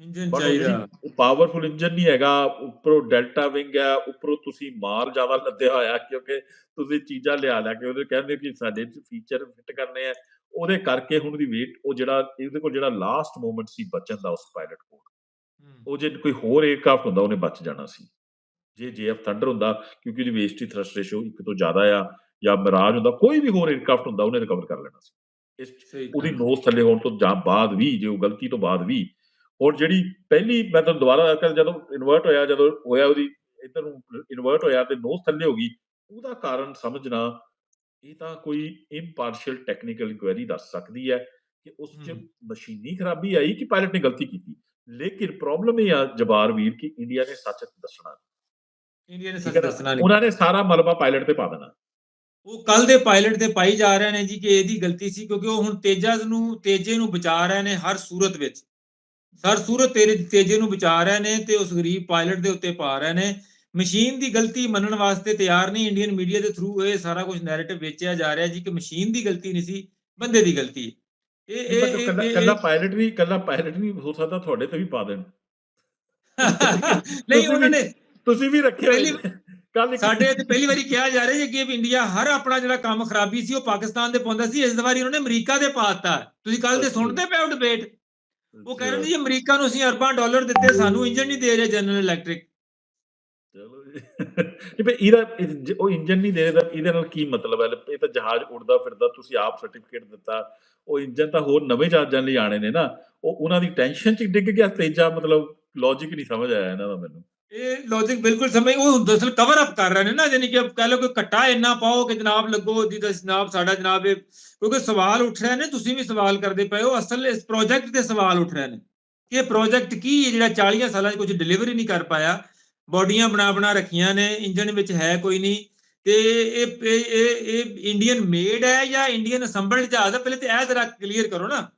ਇੰਜਨ ਚਾਹੀਦਾ। ਉਹ ਪਾਵਰਫੁਲ ਇੰਜਨ ਨਹੀਂ ਹੈਗਾ ਉੱਪਰੋਂ ਡੈਲਟਾ ਵਿੰਗ ਹੈ ਉੱਪਰੋਂ ਤੁਸੀਂ ਮਾਰ ਜ਼ਿਆਦਾ ਲੱਦਿਆ ਹੋਇਆ ਕਿਉਂਕਿ ਤੁਸੀਂ ਚੀਜ਼ਾਂ ਲਿਆ ਲਿਆ ਕੇ ਉਹਦੇ ਕਹਿੰਦੇ ਕਿ ਸਾਡੇ ਫੀਚਰ ਫਿੱਟ ਕਰਨੇ ਆ। ਉਹਦੇ ਕਰਕੇ ਹੁਣ ਦੀ ਵੇਟ ਉਹ ਜਿਹੜਾ ਇਹਦੇ ਕੋਲ ਜਿਹੜਾ ਲਾਸਟ ਮੂਮੈਂਟ ਸੀ ਬਚਣ ਦਾ ਉਸ ਪਾਇਲਟ ਕੋਲ। ਉਹ ਜੇ ਕੋਈ ਹੋਰ 에ਅਰਕ੍ਰਾਫਟ ਹੁੰਦਾ ਉਹਨੇ ਬਚ ਜਾਣਾ ਸੀ। ਜੇ ਜੇਐਫ ਥੰਡਰ ਹੁੰਦਾ ਕਿਉਂਕਿ ਉਹਦੀ ਵੇਸਟੀ ਥਰਸਟ ਰੇਸ਼ੋ ਇੱਕ ਤੋਂ ਜ਼ਿਆਦਾ ਆ ਜਾਂ ਮਿਰਾਜ ਹੁੰਦਾ ਕੋਈ ਵੀ ਹੋਰ 에ਅਰਕ੍ਰਾਫਟ ਹੁੰਦਾ ਉਹਨੇ ਰਿਕਵਰ ਕਰ ਲੈਣਾ ਸੀ। ਇਸ ਉਹਦੀ। ਨੋਸ ਥੱਲੇ ਹੋਣ ਤੋਂ ਜਾਂ ਬਾਅਦ ਵੀ ਜੇ ਉਹ ਗਲਤੀ ਤੋਂ ਬਾਅਦ ਵੀ ਔਰ ਜਿਹੜੀ ਪਹਿਲੀ ਮੈਂ ਤੁਹਾਨੂੰ ਦੁਬਾਰਾ ਕਰ ਜਦੋਂ ਇਨਵਰਟ ਹੋਇਆ ਜਦੋਂ ਹੋਇਆ ਉਹਦੀ ਇਧਰ ਨੂੰ ਇਨਵਰਟ ਹੋਇਆ ਤੇ ਨੋਸ ਥੱਲੇ ਹੋ ਗਈ ਉਹਦਾ ਕਾਰਨ ਸਮਝਣਾ ਇਹ ਤਾਂ ਕੋਈ ਇੰਪਾਰਸ਼ੀਅਲ ਟੈਕਨੀਕਲ ਇਨਕੁਆਇਰੀ ਦੱਸ ਸਕਦੀ ਹੈ ਕਿ ਉਸ 'ਚ। ਮਸ਼ੀਨੀ ਖਰਾਬੀ ਆਈ ਕਿ ਪਾਇਲਟ ਨੇ ਗਲਤੀ ਕੀਤੀ। ਲੇਕਿਨ ਪ੍ਰੋਬਲਮ ਇਹ ਆ ਜਬਾਰ ਵੀਰ ਕਿ ਇੰਡੀਆ ਨੇ ਸੱਚ ਦੱਸਣਾ ਇੰਡੀਆ ਨੇ ਸੱਚ? ਦੱਸਣਾ ਨਹੀਂ। ਉਹਨਾਂ ਨੇ ਸਾਰਾ ਮਲਬਾ ਪਾਇਲਟ ਤੇ ਪਾ ਦੇਣਾ। ਉਹ ਕੱਲ ਦੇ ਪਾਇਲਟ ਤੇ ਪਾਈ ਜਾ ਰਹੇ ਨੇ ਜੀ ਕਿ ਇਹਦੀ ਗਲਤੀ ਸੀ ਕਿਉਂਕਿ ਉਹ ਹੁਣ ਤੇਜਸ ਨੂੰ ਤੇਜੇ ਨੂੰ ਬਚਾ ਰਹੇ ਨੇ ਹਰ ਸੂਰਤ ਵਿੱਚ। ਹਰ ਸੂਰਤ ਤੇਰੇ ਤੇਜੇ ਨੂੰ ਬਚਾ ਰਹੇ ਨੇ ਤੇ ਉਸ ਗਰੀਬ ਪਾਇਲਟ ਦੇ ਉੱਤੇ ਪਾ ਰਹੇ ਨੇ। ਮਸ਼ੀਨ ਦੀ ਗਲਤੀ ਮੰਨਣ ਵਾਸਤੇ ਤਿਆਰ ਨਹੀਂ ਇੰਡੀਅਨ ਮੀਡੀਆ ਦੇ ਥਰੂ ਇਹ ਸਾਰਾ ਕੁਝ ਨੈਰੇਟਿਵ ਵੇਚਿਆ ਜਾ ਰਿਹਾ ਜੀ ਕਿ ਮਸ਼ੀਨ ਦੀ ਗਲਤੀ ਨਹੀਂ ਸੀ ਬੰਦੇ ਦੀ ਗਲਤੀ ਹੈ। ਇਹ ਇਹ ਕੱਲਾ ਪਾਇਲਟ ਨਹੀਂ ਕੱਲਾ ਪਾਇਲਟ ਨਹੀਂ ਹੋ ਸਕਦਾ ਤੁਹਾਡੇ ਤੇ ਵੀ ਪਾ ਦੇਣ। ਨਹੀਂ ਉਹਨਾਂ ਨੇ ਤੁਸੀਂ ਵੀ ਰੱਖੇ ਪਹਿਲੀ- ਕੱਲ ਸਾਡੇ ਇੱਥੇ ਪਹਿਲੀ ਵਾਰੀ ਕਿਹਾ ਜਾ ਰਿਹਾ ਜੀ ਕਿ ਇੰਡੀਆ ਹਰ ਆਪਣਾ ਜਿਹੜਾ ਕੰਮ ਖਰਾਬੀ ਸੀ ਉਹ ਪਾਕਿਸਤਾਨ ਦੇ ਪਾਉਂਦਾ ਸੀ ਇਸ ਵਾਰੀ ਉਹਨਾਂ ਨੇ ਅਮਰੀਕਾ ਦੇ ਪਾਤਾ ਤੁਸੀਂ ਕੱਲ ਤੇ ਅੱਛਾ। ਸੁਣਦੇ ਪਏ ਹੋ ਡਿਬੇਟ ਉਹ ਕਹਿ ਰਹੇ ਨੇ ਜੀ ਅਮਰੀਕਾ ਨੂੰ ਅਸੀਂ ਅਰਬਾਂ ਡਾਲਰ ਦਿੱਤੇ ਸਾਨੂੰ ਇੰਜਨ ਨਹੀਂ ਦੇ ਰਹੇ ਜਨਰਲ ਇਲੈਕਟ੍ਰਿਕ। ਚਲੋ ਜੀ। ਭਈ ਇਹਦਾ ਉਹ ਇੰਜਨ ਨਹੀਂ ਦੇ ਰਿਹਾ ਇਹਦੇ ਨਾਲ ਕੀ ਮਤਲਬ ਹੈ? ਇਹ ਤਾਂ ਜਹਾਜ਼ ਉੱਡਦਾ ਫਿਰਦਾ ਤੁਸੀਂ ਆਪ ਸਰਟੀਫਿਕੇਟ ਦਿੱਤਾ। ਉਹ ਇੰਜਨ ਤਾਂ ਹੋਰ ਨਵੇਂ ਜਹਾਜ਼ਾਂ ਲਈ ਆਣੇ ਨੇ ਨਾ। ਉਹ ਉਹਨਾਂ ਦੀ ਟੈਨਸ਼ਨ ਚ ਡਿੱਗ ਗਿਆ ਤੇਜਾ ਮਤਲਬ ਲੌਜੀਕ ਨਹੀਂ ਸਮਝ ਆਇਆ ਇਹਨਾਂ ਦਾ ਮੈਨੂੰ। ਇਹ ਲੌਜੀਕ ਬਿਲਕੁਲ ਸਮਝ ਉਹ ਦਰਅਸਲ ਕਵਰ ਅਪ ਕਰ ਰਹੇ ਨੇ ਨਾ ਯਾਨੀ ਕਿ ਕਹ ਲਓ ਕਿ ਘਟਾ ਇੰਨਾ ਪਾਓ ਕਿ ਜਨਾਬ ਲੱਗੋ, ਜੀ ਦਾ ਜਨਾਬ, ਸਾਡਾ ਜਨਾਬ ਇਹ ਕਿਉਂਕਿ ਸਵਾਲ ਉੱਠ ਰਹੇ ਨੇ, ਤੁਸੀਂ ਵੀ ਸਵਾਲ ਕਰਦੇ ਪਏ ਹੋ, ਅਸਲ ਇਸ ਪ੍ਰੋਜੈਕਟ ਤੇ ਸਵਾਲ ਉੱਠ ਰਹੇ ਨੇ। ਕਿ ਇਹ ਪ੍ਰੋਜੈਕਟ ਕੀ ਹੈ, ਜਿਹੜਾ 40 ਸਾਲਾਂ 'ਚ ਕੁਝ ਡਿਲੀਵਰੀ ਨਹੀਂ ਕਰ ਪਾਇਆ, ਬਾਡੀਆਂ ਬਣਾ ਬਣਾ ਰੱਖੀਆਂ ਨੇ ਇੰਜਨ ਵਿੱਚ ਹੈ ਕੋਈ ਨਹੀਂ, ਤੇ ਇਹ ਇਹ ਇਹ- ਇਹ ਇੰਡੀਅਨ ਮੇਡ ਹੈ ਜਾਂ ਇੰਡੀਅਨ ਅਸੈਂਬਲਡ ਜਹਾਜ਼ ਹੈ ਪਹਿਲੇ ਤੇ ਇਹ ਜ਼ਰਾ ਕਲੀਅਰ ਕਰੋ ਨਾ।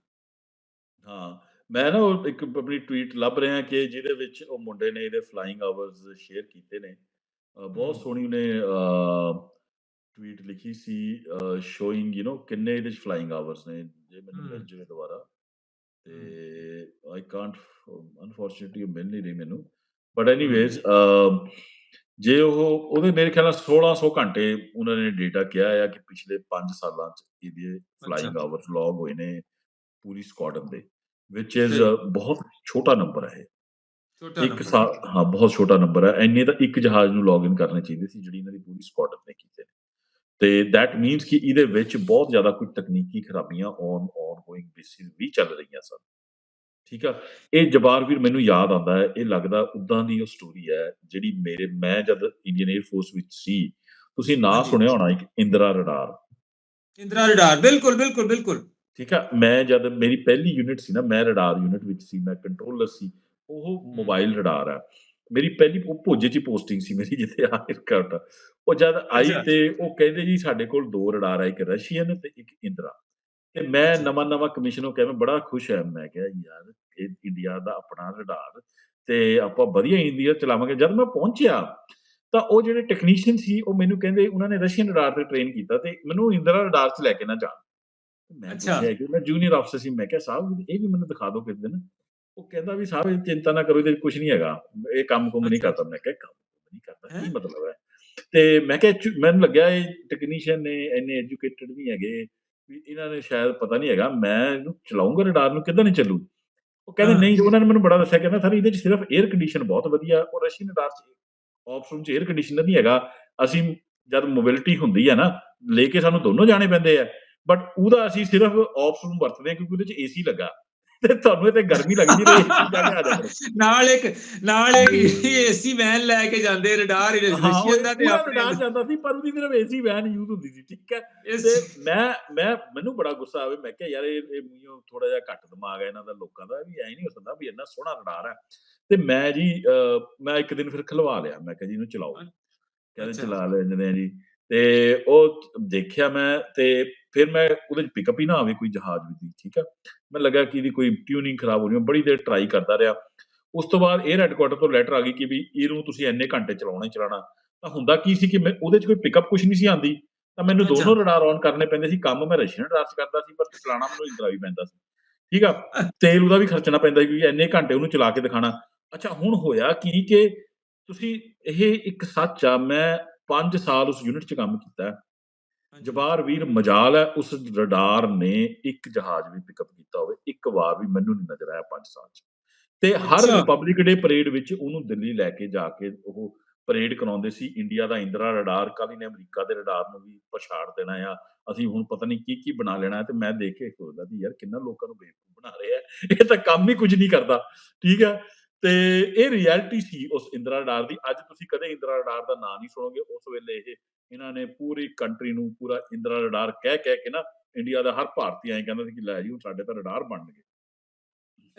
ਹਾਂ ਮੈਂ ਨਾ ਉਹ ਇੱਕ ਆਪਣੀ ਟਵੀਟ ਲੱਭ ਰਿਹਾ ਕਿ ਜਿਹਦੇ ਵਿੱਚ ਉਹ ਮੁੰਡੇ ਨੇ ਇਹਦੇ ਫਲਾਈਂਗ ਆਵਰਸ ਸ਼ੇਅਰ ਕੀਤੇ ਨੇ। ਬਹੁਤ। ਸੋਹਣੀ ਉਹਨੇ ਟਵੀਟ ਲਿਖੀ ਸੀ ਸ਼ੋਇੰਗ ਯੂ نو ਕਿੰਨੇ ਇਹਦੇ ਫਲਾਈਂਗ ਆਵਰਸ ਨੇ ਜੇ ਮੈਨੂੰ ਮਿਲ। ਜਾਵੇ ਦੁਬਾਰਾ। ਤੇ ਆਈ ਕਾਂਟ ਅਨਫੋਰਚੂਨਟਲੀ ਮਿਲ ਨਹੀਂ ਰਹੀ ਮੈਨੂੰ। ਬਟ ਐਨੀਵੇਜ਼ ਜੇ ਉਹ ਉਹਦੇ ਮੇਰੇ ਖਿਆਲ ਨਾਲ 1600 ਘੰਟੇ ਉਹਨਾਂ ਨੇ ਡੇਟਾ ਕਿਹਾ ਆ ਕਿ ਪਿਛਲੇ 5 ਸਾਲਾਂ ਚ ਇਹਦੇ ਫਲਾਈਂਗ ਆਵਰਸ ਲੌਗ ਹੋਏ ਨੇ ਪੂਰੀ ਸਕਾਡਨ ਦੇ ਵਿਚ ਇਜ਼ ਸਹੀ। ਬਹੁਤ ਛੋਟਾ ਨੰਬਰ ਹੈ ਛੋਟਾ ਇੱਕ ਹਾਂ। ਬਹੁਤ ਛੋਟਾ ਨੰਬਰ ਹੈ। ਐਨੇ ਤਾਂ ਇੱਕ ਜਹਾਜ਼ ਨੂੰ ਲੌਗਇਨ ਕਰਨੇ ਚਾਹੀਦੇ ਸੀ ਜਿਹੜੀ ਇਹਨਾਂ ਦੀ ਪੂਰੀ ਸਕਾਡਨ ਨੇ ਕੀਤੇ ਨੇ ਤੇ ਦੈਟ ਮੀਨਸ ਕਿ ਇਹਦੇ ਵਿੱਚ ਬਹੁਤ ਜ਼ਿਆਦਾ ਕੋਈ ਤਕਨੀਕੀ ਖਰਾਬੀਆਂ ਔਨ ਆਨਗੋਇੰਗ ਬੇਸਿਸ ਵੀ ਚੱਲ ਰਹੀਆਂ ਸਨ। ਠੀਕ ਆ? ਇਹ ਜਬਾਰ ਵੀਰ ਮੈਨੂੰ ਯਾਦ ਆਉਂਦਾ ਹੈ ਇਹ ਲੱਗਦਾ ਉਦਾਂ ਦੀ ਉਹ ਸਟੋਰੀ ਹੈ ਜਿਹੜੀ ਮੇਰੇ ਮੈਂ ਜਦ ਇੰਡੀਅਨ 에ਅਰ ਫੋਰਸ ਵਿੱਚ ਸੀ ਤੁਸੀਂ ਨਾਂ। ਸੁਣਿਆ ਹੋਣਾ ਇੱਕ ਇੰਦਰਾ ਰਡਾਰ। ਇੰਦਰਾ ਰਡਾਰ ਬਿਲਕੁਲ ਬਿਲਕੁਲ ਬਿਲਕੁਲ। ਠੀਕ ਆ ਮੈਂ ਜਦ ਮੇਰੀ ਪਹਿਲੀ ਯੂਨਿਟ ਸੀ ਨਾ ਮੈਂ ਰਡਾਰ ਯੂਨਿਟ ਵਿੱਚ ਸੀ ਮੈਂ ਕੰਟਰੋਲਰ ਸੀ ਉਹ ਮੋਬਾਈਲ ਰਡਾਰ ਆ। ਮੇਰੀ ਪਹਿਲੀ ਉਹ ਭੋਜੇ ਚ ਪੋਸਟਿੰਗ ਸੀ ਮੇਰੀ ਜਿੱਥੇ ਆਇਰ ਕਰਟ ਉਹ ਜਦ ਆਈ। ਤੇ ਉਹ ਕਹਿੰਦੇ ਜੀ ਸਾਡੇ ਕੋਲ ਦੋ ਰਡਾਰ ਆ ਇੱਕ ਰਸ਼ੀਅਨ ਤੇ ਇੱਕ ਇੰਦਰਾ। ਤੇ ਮੈਂ। ਨਵਾਂ ਨਵਾਂ ਕਮਿਸ਼ਨ ਹੋ ਕੇ ਮੈਂ ਬੜਾ ਖੁਸ਼ ਹਾਂ ਮੈਂ ਕਿਹਾ ਯਾਰ ਇਹ ਇੰਡੀਆ ਦਾ ਆਪਣਾ ਰਡਾਰ ਤੇ ਆਪਾਂ ਵਧੀਆ ਇੰਡੀਆ ਚਲਾਵਾਂਗੇ। ਜਦ ਮੈਂ ਪਹੁੰਚਿਆ ਤਾਂ ਉਹ ਜਿਹੜੇ ਟੈਕਨੀਸ਼ੀਅਨ ਸੀ ਉਹ ਮੈਨੂੰ ਕਹਿੰਦੇ ਉਹਨਾਂ ਨੇ ਰਸ਼ੀਅਨ ਰਡਾਰ ਤੇ ਟ੍ਰੇਨ ਕੀਤਾ ਤੇ ਮੈਨੂੰ ਇੰਦਰਾ ਰਡਾਰ 'ਚ ਲੈ ਕੇ ਨਾ ਜਾਣ ਮੈਂ ਅੱਛਾ। ਪੁੱਛਿਆ ਕਿ ਮੈਂ ਜੂਨੀਅਰ ਅਫਸਰ ਸੀ ਮੈਂ ਕਿਹਾ ਸਾਹਿਬ ਇਹ ਵੀ ਮੈਨੂੰ ਦਿਖਾ ਦਿਓ ਕਿਸ ਦਿਨ ਉਹ ਕਹਿੰਦਾ ਵੀ ਸਾਹਿਬ ਇਹ ਚਿੰਤਾ ਨਾ ਕਰੋ ਇਹਦੇ ਕੁਝ ਨਹੀਂ ਹੈਗਾ ਇਹ ਕੰਮ ਕੁਮ ਨਹੀਂ। ਕਰਦਾ ਮੈਂ ਕਿਹਾ ਕੰਮ ਨਹੀਂ ਕਰਦਾ ਕੀ? ਮਤਲਬ ਹੈ ਤੇ ਮੈਂ ਕਿਹਾ ਮੈਨੂੰ ਲੱਗਿਆ ਇਹ ਟੈਕਨੀਸ਼ੀਅਨ ਨੇ ਇੰਨੇ ਐਜੂਕੇਟਡ ਨਹੀਂ ਹੈਗੇ ਵੀ ਇਹਨਾਂ ਨੇ ਸ਼ਾਇਦ ਪਤਾ ਨਹੀਂ ਹੈਗਾ ਮੈਂ ਇਹਨੂੰ ਚਲਾਉਂਗਾ ਰਡਾਰ ਨੂੰ ਕਿੱਦਾਂ ਨਹੀਂ ਚੱਲੂ ਉਹ ਕਹਿੰਦੇ। ਨਹੀਂ ਉਹਨਾਂ ਨੇ ਮੈਨੂੰ ਬੜਾ ਦੱਸਿਆ ਕਹਿੰਦਾ ਸਰ ਇਹਦੇ 'ਚ ਸਿਰਫ 에ਅਰ ਕੰਡੀਸ਼ਨ ਬਹੁਤ ਵਧੀਆ ਉਹ ਰਸ਼ੀਅਨ ਰਡਾਰ 'ਚ ਆਪਸ਼ਨ 'ਚ 에ਅਰ ਕੰਡੀਸ਼ਨਰ ਨਹੀਂ ਹੈਗਾ ਅਸੀਂ ਜਦ ਮੋਬਿਲਿਟੀ ਹੁੰਦੀ ਹੈ ਨਾ ਲੈ ਕੇ ਸਾਨੂੰ ਦੋਨੋਂ ਜਾਣੇ ਪੈਂਦੇ ਆ ਬਟ ਉਹਦਾ ਅਸੀਂ ਸਿਰਫ ਆਪਸ਼ਨ ਵਰਤਦੇ ਆ ਕਿਉਂਕਿ ਉਹਦੇ 'ਚ ਏਸੀ ਲੱਗਾ। ਤੇ ਤੁਹਾਨੂੰ ਇੱਥੇ ਗਰਮੀ ਲੱਗਦੀ ਰਹੀ ਜਾ ਕੇ ਆ ਜਾਂਦਾ ਨਾਲ ਇੱਕ ਨਾਲ ਇੱਕ ਏਸੀ ਵੈਨ ਲੈ ਕੇ ਜਾਂਦੇ ਰਡਾਰ ਰਸ਼ੀਅਨ ਦਾ ਤੇ ਆਪਣੇ ਰਡਾਰ ਜਾਂਦਾ ਸੀ ਪਰ ਉਹਦੀ ਸਿਰਫ ਏਸੀ ਵੈਨ ਯੂਜ਼ ਹੁੰਦੀ ਸੀ ਠੀਕ ਹੈ? ਤੇ ਮੈਂ ਮੈਂ ਮੈਨੂੰ ਬੜਾ ਗੁੱਸਾ ਆਵੇ ਮੈਂ ਕਿਹਾ ਯਾਰ ਇਹ ਮੀਓ ਥੋੜਾ ਜਿਹਾ ਘੱਟ ਦਿਮਾਗ ਹੈ ਇਹਨਾਂ ਦਾ ਲੋਕਾਂ ਦਾ ਵੀ ਐ ਨਹੀਂ ਹੋ ਸਕਦਾ ਵੀ ਇੰਨਾ ਸੋਹਣਾ ਰਡਾਰ ਹੈ। ਤੇ ਮੈਂ ਜੀ ਮੈਂ ਇੱਕ ਦਿਨ ਫਿਰ ਖਲਵਾ ਲਿਆ ਮੈਂ ਕਿਹਾ ਜੀ ਇਹਨੂੰ ਚਲਾਓ। ਕਹਿੰਦੇ। ਚਲਾ ਲੈਂਦੇ ਆ ਜੀ। ਤੇ ਉਹ ਦੇਖਿਆ ਮੈਂ ਤੇ ਫਿਰ ਮੈਂ ਉਹਦੇ ਚ ਪਿਕਅਪ ਹੀ ਨਾ ਆਵੇ ਕੋਈ ਜਹਾਜ਼ ਵੀ ਦੀ ਠੀਕ ਆ? ਮੈਂ ਲੱਗਾ ਕਿ ਇਹਦੀ ਕੋਈ ਟਿਊਨਿੰਗ ਖਰਾਬ ਹੋ ਰਹੀ ਹੈ ਬੜੀ ਦੇਰ ਟਰਾਈ ਕਰਦਾ ਰਿਹਾ। ਉਸ ਤੋਂ ਬਾਅਦ 에ਅਰ ਹੈਡਕੁਆਟਰ ਤੋਂ ਲੈਟਰ ਆ ਗਈ ਕਿ ਵੀ ਇਹਨੂੰ ਤੁਸੀਂ ਇੰਨੇ ਘੰਟੇ ਚਲਾਉਣਾ ਹੀ ਚਲਾਉਣਾ। ਤਾਂ ਹੁੰਦਾ ਕੀ ਸੀ ਕਿ ਮੈਂ ਉਹਦੇ ਚ ਕੋਈ ਪਿਕਅਪ ਕੁਝ ਨਹੀਂ ਸੀ ਆਂਦੀ ਤਾਂ ਮੈਨੂੰ। ਦੋਨੋਂ ਰਡਾਰ ਔਨ ਕਰਨੇ ਪੈਂਦੇ ਸੀ ਕੰਮ ਮੈਂ ਰਸ਼ੀਅਨ ਰਡਾਰ ਚ ਕਰਦਾ ਸੀ ਪਰ ਚਲਾਉਣਾ ਮੈਨੂੰ ਇੰਦਰਾ ਵੀ ਪੈਂਦਾ ਸੀ। ਠੀਕ ਆ? ਤੇਲ ਉਹਦਾ ਵੀ ਖਰਚਣਾ ਪੈਂਦਾ ਸੀ ਕਿਉਂਕਿ ਇੰਨੇ ਘੰਟੇ ਉਹਨੂੰ ਚਲਾ ਕੇ ਦਿਖਾਣਾ ਅੱਛਾ ਹੁਣ ਹੋਇਆ ਕੀ ਕਿ ਤੁਸੀਂ ਇਹ ਇੱਕ ਸੱਚ ਆ ਮੈਂ 5 ਸਾਲ ਉਸ ਯੂਨਿਟ 'ਚ ਕੰਮ ਕੀਤਾ। ਹੈ। ਜਵਾਰ ਵੀਰ ਮਜਾਲ ਹੈ ਉਸ ਰਡਾਰ ਨੇ ਇੱਕ ਜਹਾਜ਼ ਵੀ ਪਿਕਅਪ ਕੀਤਾ ਹੋਵੇ। ਇੱਕ ਵਾਰ ਵੀ ਮੈਨੂੰ ਨਹੀਂ ਨਜ਼ਰ ਆਇਆ 5 ਸਾਲ 'ਚ। ਤੇ ਹਰ। ਰਿਪਬਲਿਕ ਡੇ ਪਰੇਡ ਵਿੱਚ ਉਹਨੂੰ ਦਿੱਲੀ ਲੈ ਕੇ ਜਾ ਕੇ ਉਹ ਪਰੇਡ ਕਰਾਉਂਦੇ ਸੀ। ਇੰਡੀਆ ਦਾ ਇੰਦਰਾ ਰਡਾਰ ਕੱਲ ਨੇ ਅਮਰੀਕਾ ਦੇ ਰਡਾਰ ਨੂੰ ਵੀ ਪਛਾੜ ਦੇਣਾ ਆ। ਅਸੀਂ ਹੁਣ ਪਤਾ ਨਹੀਂ ਕੀ ਕੀ ਬਣਾ ਲੈਣਾ ਤੇ ਮੈਂ ਦੇਖ ਕੇ ਸੋਚਦਾ ਵੀ ਯਾਰ ਕਿੰਨਾ ਲੋਕਾਂ ਨੂੰ ਬੇਵਕੂਫ ਬਣਾ ਰਹੇ ਇਹ ਤਾਂ ਕੰਮ ਹੀ ਕੁਝ ਨਹੀਂ ਕਰਦਾ। ਠੀਕ ਹੈ? ਤੇ ਇਹ ਰਿਐਲਿਟੀ ਸੀ ਉਸ ਇੰਦਰਾ ਰਡਾਰ ਦੀ। ਅੱਜ ਤੁਸੀਂ ਕਦੇ ਇੰਦਰਾ ਰਡਾਰ ਦਾ ਨਾਂ ਨਹੀਂ ਸੁਣੋਗੇ। ਉਸ ਵੇਲੇ ਇਹ ਇਹਨਾਂ ਨੇ ਪੂਰੀ ਕੰਟਰੀ ਨੂੰ ਪੂਰਾ ਇੰਦਰਾ ਰਡਾਰ ਕਹਿ ਕਹਿ ਕੇ ਨਾ ਇੰਡੀਆ ਦਾ ਹਰ ਭਾਰਤੀ ਐਂ ਕਹਿੰਦਾ ਸੀ ਕਿ ਲੈ ਜੀ, ਹੁਣ ਸਾਡੇ ਤਾਂ ਰਡਾਰ ਬਣ ਗਏ।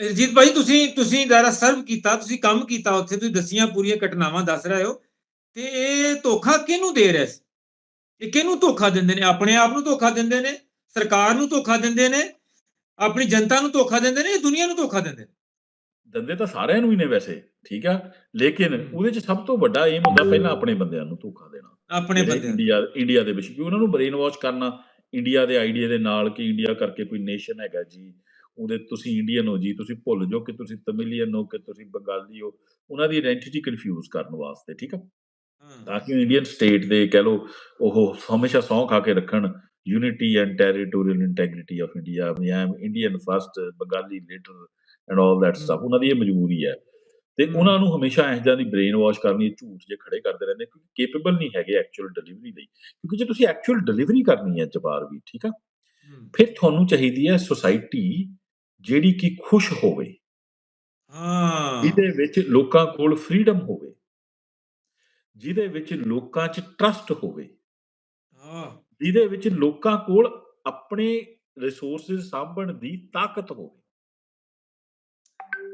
ਰਜੀਤ ਭਾਈ, ਤੁਸੀਂ ਤੁਸੀਂ ਦਾਰਾ ਸਰਵ ਕੀਤਾ, ਤੁਸੀਂ ਕੰਮ ਕੀਤਾ ਉੱਥੇ, ਤੁਸੀਂ ਦਸੀਆਂ ਪੂਰੀਆਂ ਘਟਨਾਵਾਂ ਦੱਸ ਰਹੇ ਹੋ। ਤੇ ਇਹ ਧੋਖਾ ਕਿਹਨੂੰ ਦੇ ਰਿਹਾ ਸੀ? ਇਹ ਕਿਹਨੂੰ ਧੋਖਾ ਦਿੰਦੇ ਨੇ? ਆਪਣੇ ਆਪ ਨੂੰ ਧੋਖਾ ਦਿੰਦੇ ਨੇ? ਸਰਕਾਰ ਨੂੰ ਧੋਖਾ ਦਿੰਦੇ ਨੇ? ਆਪਣੀ ਜਨਤਾ ਨੂੰ ਧੋਖਾ ਦਿੰਦੇ ਨੇ? ਇਹ ਦੁਨੀਆ ਨੂੰ ਧੋਖਾ ਦਿੰਦੇ ਨੇ? ਦੰਦੇ ਤਾਂ ਸਾਰਿਆਂ ਨੂੰ ਹੀ ਨੇ ਵੈਸੇ ਠੀਕ ਆ? ਲੇਕਿਨ। ਉਹਦੇ ਚ ਸਭ ਤੋਂ ਵੱਡਾ ਏਮ ਹੁੰਦਾ ਪਹਿਲਾਂ ਆਪਣੇ ਬੰਦਿਆਂ ਨੂੰ ਧੋਖਾ ਦੇਣਾ। ਆਪਣੇ ਬੰਦੇ ਇੰਡੀਆ ਇੰਡੀਆ ਦੇ ਵਿੱਚ ਕਿ ਉਹਨਾਂ ਨੂੰ ਬ੍ਰੇਨ ਵਾਸ਼ ਕਰਨਾ ਇੰਡੀਆ ਦੇ ਆਈਡੀਆ ਦੇ ਨਾਲ ਕਿ ਇੰਡੀਆ ਕਰਕੇ ਕੋਈ ਨੇਸ਼ਨ ਹੈਗਾ ਜੀ ਉਹਦੇ ਤੁਸੀਂ ਇੰਡੀਅਨ ਹੋ ਜੀ ਤੁਸੀਂ ਭੁੱਲ ਜਾਓ ਕਿ ਤੁਸੀਂ ਤਮਿਲੀਅਨ ਹੋ ਕਿ ਤੁਸੀਂ ਬੰਗਾਲੀ ਹੋ ਉਹਨਾਂ ਦੀ ਆਇਡੈਂਟੀਟੀ ਕਨਫਿਊਜ਼ ਕਰਨ ਵਾਸਤੇ ਠੀਕ ਆ? ਤਾਂ ਕਿ ਇੰਡੀਅਨ ਸਟੇਟ ਦੇ ਕਹਿ ਲੋ ਉਹ ਹਮੇਸ਼ਾ ਸੌਂ ਖਾ ਕੇ ਰੱਖਣ unity and territorial integrity of India um Indian first Bengali later and all that stuff ਉਹਨਾਂ ਦੀ ਇਹ ਮਜਬੂਰੀ ਹੈ। ਤੇ। ਉਹਨਾਂ ਨੂੰ ਹਮੇਸ਼ਾ ਤਰ੍ਹਾਂ ਦੀ ਬ੍ਰੇਨ ਵਾਸ਼ ਕਰਨੀ ਝੂਠ ਜੇ ਖੜੇ ਕਰਦੇ ਰਹਿੰਦੇ ਕਿਉਂਕਿ ਕੇਪੇਬਲ ਨਹੀਂ ਹੈਗੇ ਐਕਚੁਅਲ ਡਿਲੀਵਰੀ ਲਈ। ਕਿਉਂਕਿ ਜੇ ਤੁਸੀਂ ਐਕਚੁਅਲ ਡਿਲੀਵਰੀ ਕਰਨੀ ਹੈ ਜਬਾਰ ਵੀ ਠੀਕ ਆ? ਫਿਰ ਤੁਹਾਨੂੰ ਚਾਹੀਦੀ ਹੈ ਸੁਸਾਇਟੀ ਜਿਹੜੀ ਕਿ ਖੁਸ਼ ਹੋਵੇ। ਹਾਂ। ਜਿਹਦੇ ਵਿੱਚ ਲੋਕਾਂ ਕੋਲ ਫਰੀडम ਹੋਵੇ। ਜਿਹਦੇ ਵਿੱਚ ਲੋਕਾਂ 'ਚ ਟਰਸਟ ਹੋਵੇ। ਹਾਂ ਜਿਹਦੇ ਵਿੱਚ ਲੋਕਾਂ ਕੋਲ ਆਪਣੇ ਰਿਸੋਰਸਸ ਸਾਂਭਣ ਦੀ ਤਾਕਤ ਹੋਵੇ।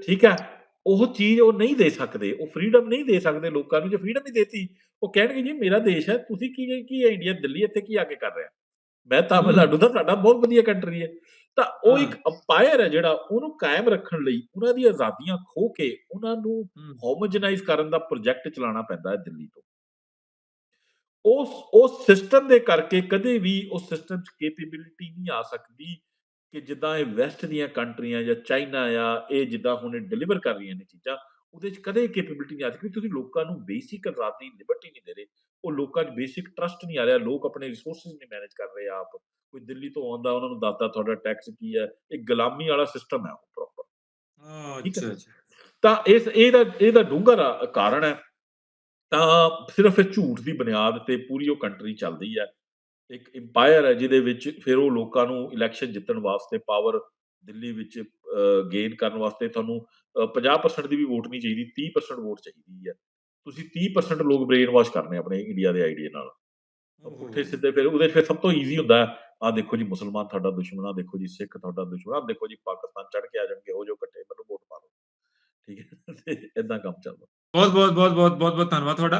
ਠੀਕ ਹੈ ਉਹ ਚੀਜ਼ ਉਹ ਨਹੀਂ ਦੇ ਸਕਦੇ ਉਹ ਫਰੀडम ਨਹੀਂ ਦੇ ਸਕਦੇ ਲੋਕਾਂ ਨੂੰ ਜੇ ਫਰੀडम ਹੀ ਦੇਤੀ ਉਹ ਕਹਿਣਗੇ ਜੀ ਮੇਰਾ ਦੇਸ਼ ਹੈ ਤੁਸੀਂ ਕੀ ਕੀ ਹੈ ਇੰਡੀਆ ਦਿੱਲੀ ਇੱਥੇ ਕੀ ਆ ਕੇ ਕਰ ਰਿਹਾ ਮੈਂ ਤਾਮਿਲਨਾਡੂ ਦਾ ਸਾਡਾ ਬਹੁਤ ਵਧੀਆ ਕੰਟਰੀ ਹੈ। ਤਾਂ ਉਹ ਇੱਕ ਅੰਪਾਇਰ ਹੈ ਜਿਹੜਾ ਉਹਨੂੰ ਕਾਇਮ ਰੱਖਣ ਲਈ ਉਹਨਾਂ ਦੀ ਆਜ਼ਾਦੀਆਂ ਖੋ ਕੇ ਉਹਨਾਂ ਨੂੰ ਹੋਮੋਜਨਾਈਜ਼ ਕਰਨ ਦਾ ਪ੍ਰੋਜੈਕਟ ਚਲਾਉਣਾ ਪੈਂਦਾ ਹੈ ਦਿੱਲੀ ਤੋਂ। ਉਸ ਉਸ ਸਿਸਟਮ ਦੇ ਕਰਕੇ ਕਦੇ ਵੀ ਉਸ ਸਿਸਟਮ 'ਚ ਕੈਪੇਬਿਲਿਟੀ ਨਹੀਂ ਆ ਸਕਦੀ ਕਿ ਜਿੱਦਾਂ ਇਹ ਵੈਸਟ ਦੀਆਂ ਕੰਟਰੀਆਂ ਜਾਂ ਚਾਈਨਾ ਆ ਇਹ ਜਿੱਦਾਂ ਹੁਣ ਡਿਲੀਵਰ ਕਰ ਰਹੀਆਂ ਨੇ ਚੀਜ਼ਾਂ ਉਹਦੇ 'ਚ ਕਦੇ ਕੈਪੇਬਿਲਿਟੀ ਨਹੀਂ ਆ ਸਕਦੀ ਤੁਸੀਂ ਲੋਕਾਂ ਨੂੰ ਬੇਸਿਕ ਆਜ਼ਾਦੀ ਲਿਬਰਟੀ ਨਹੀਂ ਦੇ ਰਹੇ। ਉਹ ਲੋਕਾਂ 'ਚ ਬੇਸਿਕ ਟਰਸਟ ਨਹੀਂ ਆ ਰਿਹਾ ਲੋਕ ਆਪਣੇ ਰਿਸੋਰਸਸ ਨਹੀਂ ਮੈਨੇਜ ਕਰ ਰਹੇ ਆਪ। ਕੋਈ ਦਿੱਲੀ ਤੋਂ ਆਉਂਦਾ ਉਹਨਾਂ ਨੂੰ ਦੱਸਦਾ ਤੁਹਾਡਾ ਟੈਕਸ ਕੀ ਹੈ ਇਹ ਗੁਲਾਮੀ ਵਾਲਾ ਸਿਸਟਮ ਹੈ ਉਹ ਪ੍ਰੋਪਰ ਹਾਂ। ਅੱਛਾ ਅੱਛਾ। ਤਾਂ ਇਸ ਇਹਦਾ ਇਹਦਾ ਡੂੰਘਾ ਕਾਰਨ ਹੈ। ਤਾਂ ਸਿਰਫ ਇਹ ਝੂਠ ਦੀ ਬੁਨਿਆਦ ਤੇ ਪੂਰੀ ਉਹ ਕੰਟਰੀ ਚੱਲਦੀ ਹੈ। ਇੱਕ ਇੰਪਾਇਰ ਹੈ ਜਿਹਦੇ ਵਿੱਚ ਫਿਰ ਉਹ ਲੋਕਾਂ ਨੂੰ ਇਲੈਕਸ਼ਨ ਜਿੱਤਣ ਵਾਸਤੇ ਪਾਵਰ ਦਿੱਲੀ ਵਿੱਚ ਗੇਨ ਕਰਨ ਵਾਸਤੇ ਤੁਹਾਨੂੰ ਅ, 50% ਦੀ ਵੀ ਵੋਟ ਨਹੀਂ ਚਾਹੀਦੀ 30% ਵੋਟ ਚਾਹੀਦੀ ਹੈ। ਤੁਸੀਂ 30% ਲੋਕ ਬ੍ਰੇਨ ਵਾਸ਼ ਕਰਨੇ ਆਪਣੇ ਇੰਡੀਆ ਦੇ ਆਈਡੀਆ ਨਾਲ। ਪੁੱਠੇ ਸਿੱਧੇ ਫਿਰ ਉਹਦੇ ਫਿਰ ਸਭ ਤੋਂ ਈਜ਼ੀ ਹੁੰਦਾ ਆ ਦੇਖੋ ਜੀ ਮੁਸਲਮਾਨ ਤੁਹਾਡਾ ਦੁਸ਼ਮਣ ਆ ਦੇਖੋ ਜੀ ਸਿੱਖ ਤੁਹਾਡਾ ਦੁਸ਼ਮਣ ਆ ਦੇਖੋ ਜੀ ਪਾਕਿਸਤਾਨ ਚੜ ਕੇ ਆ ਜਾਣਗੇ ਉਹ ਜੋ ਇਕੱਠੇ ਮੈਨੂੰ ਵੋਟ ਪਾ ਦਿਓ। ਠੀਕ ਹੈ। [LAUGHS] ਇਦਾਂ ਕੰਮ ਚੱਲਦਾ। ਬਹੁਤ ਬਹੁਤ ਬਹੁਤ ਬਹੁਤ ਬਹੁਤ ਬਹੁਤ ਧੰਨਵਾਦ ਤੁਹਾਡਾ।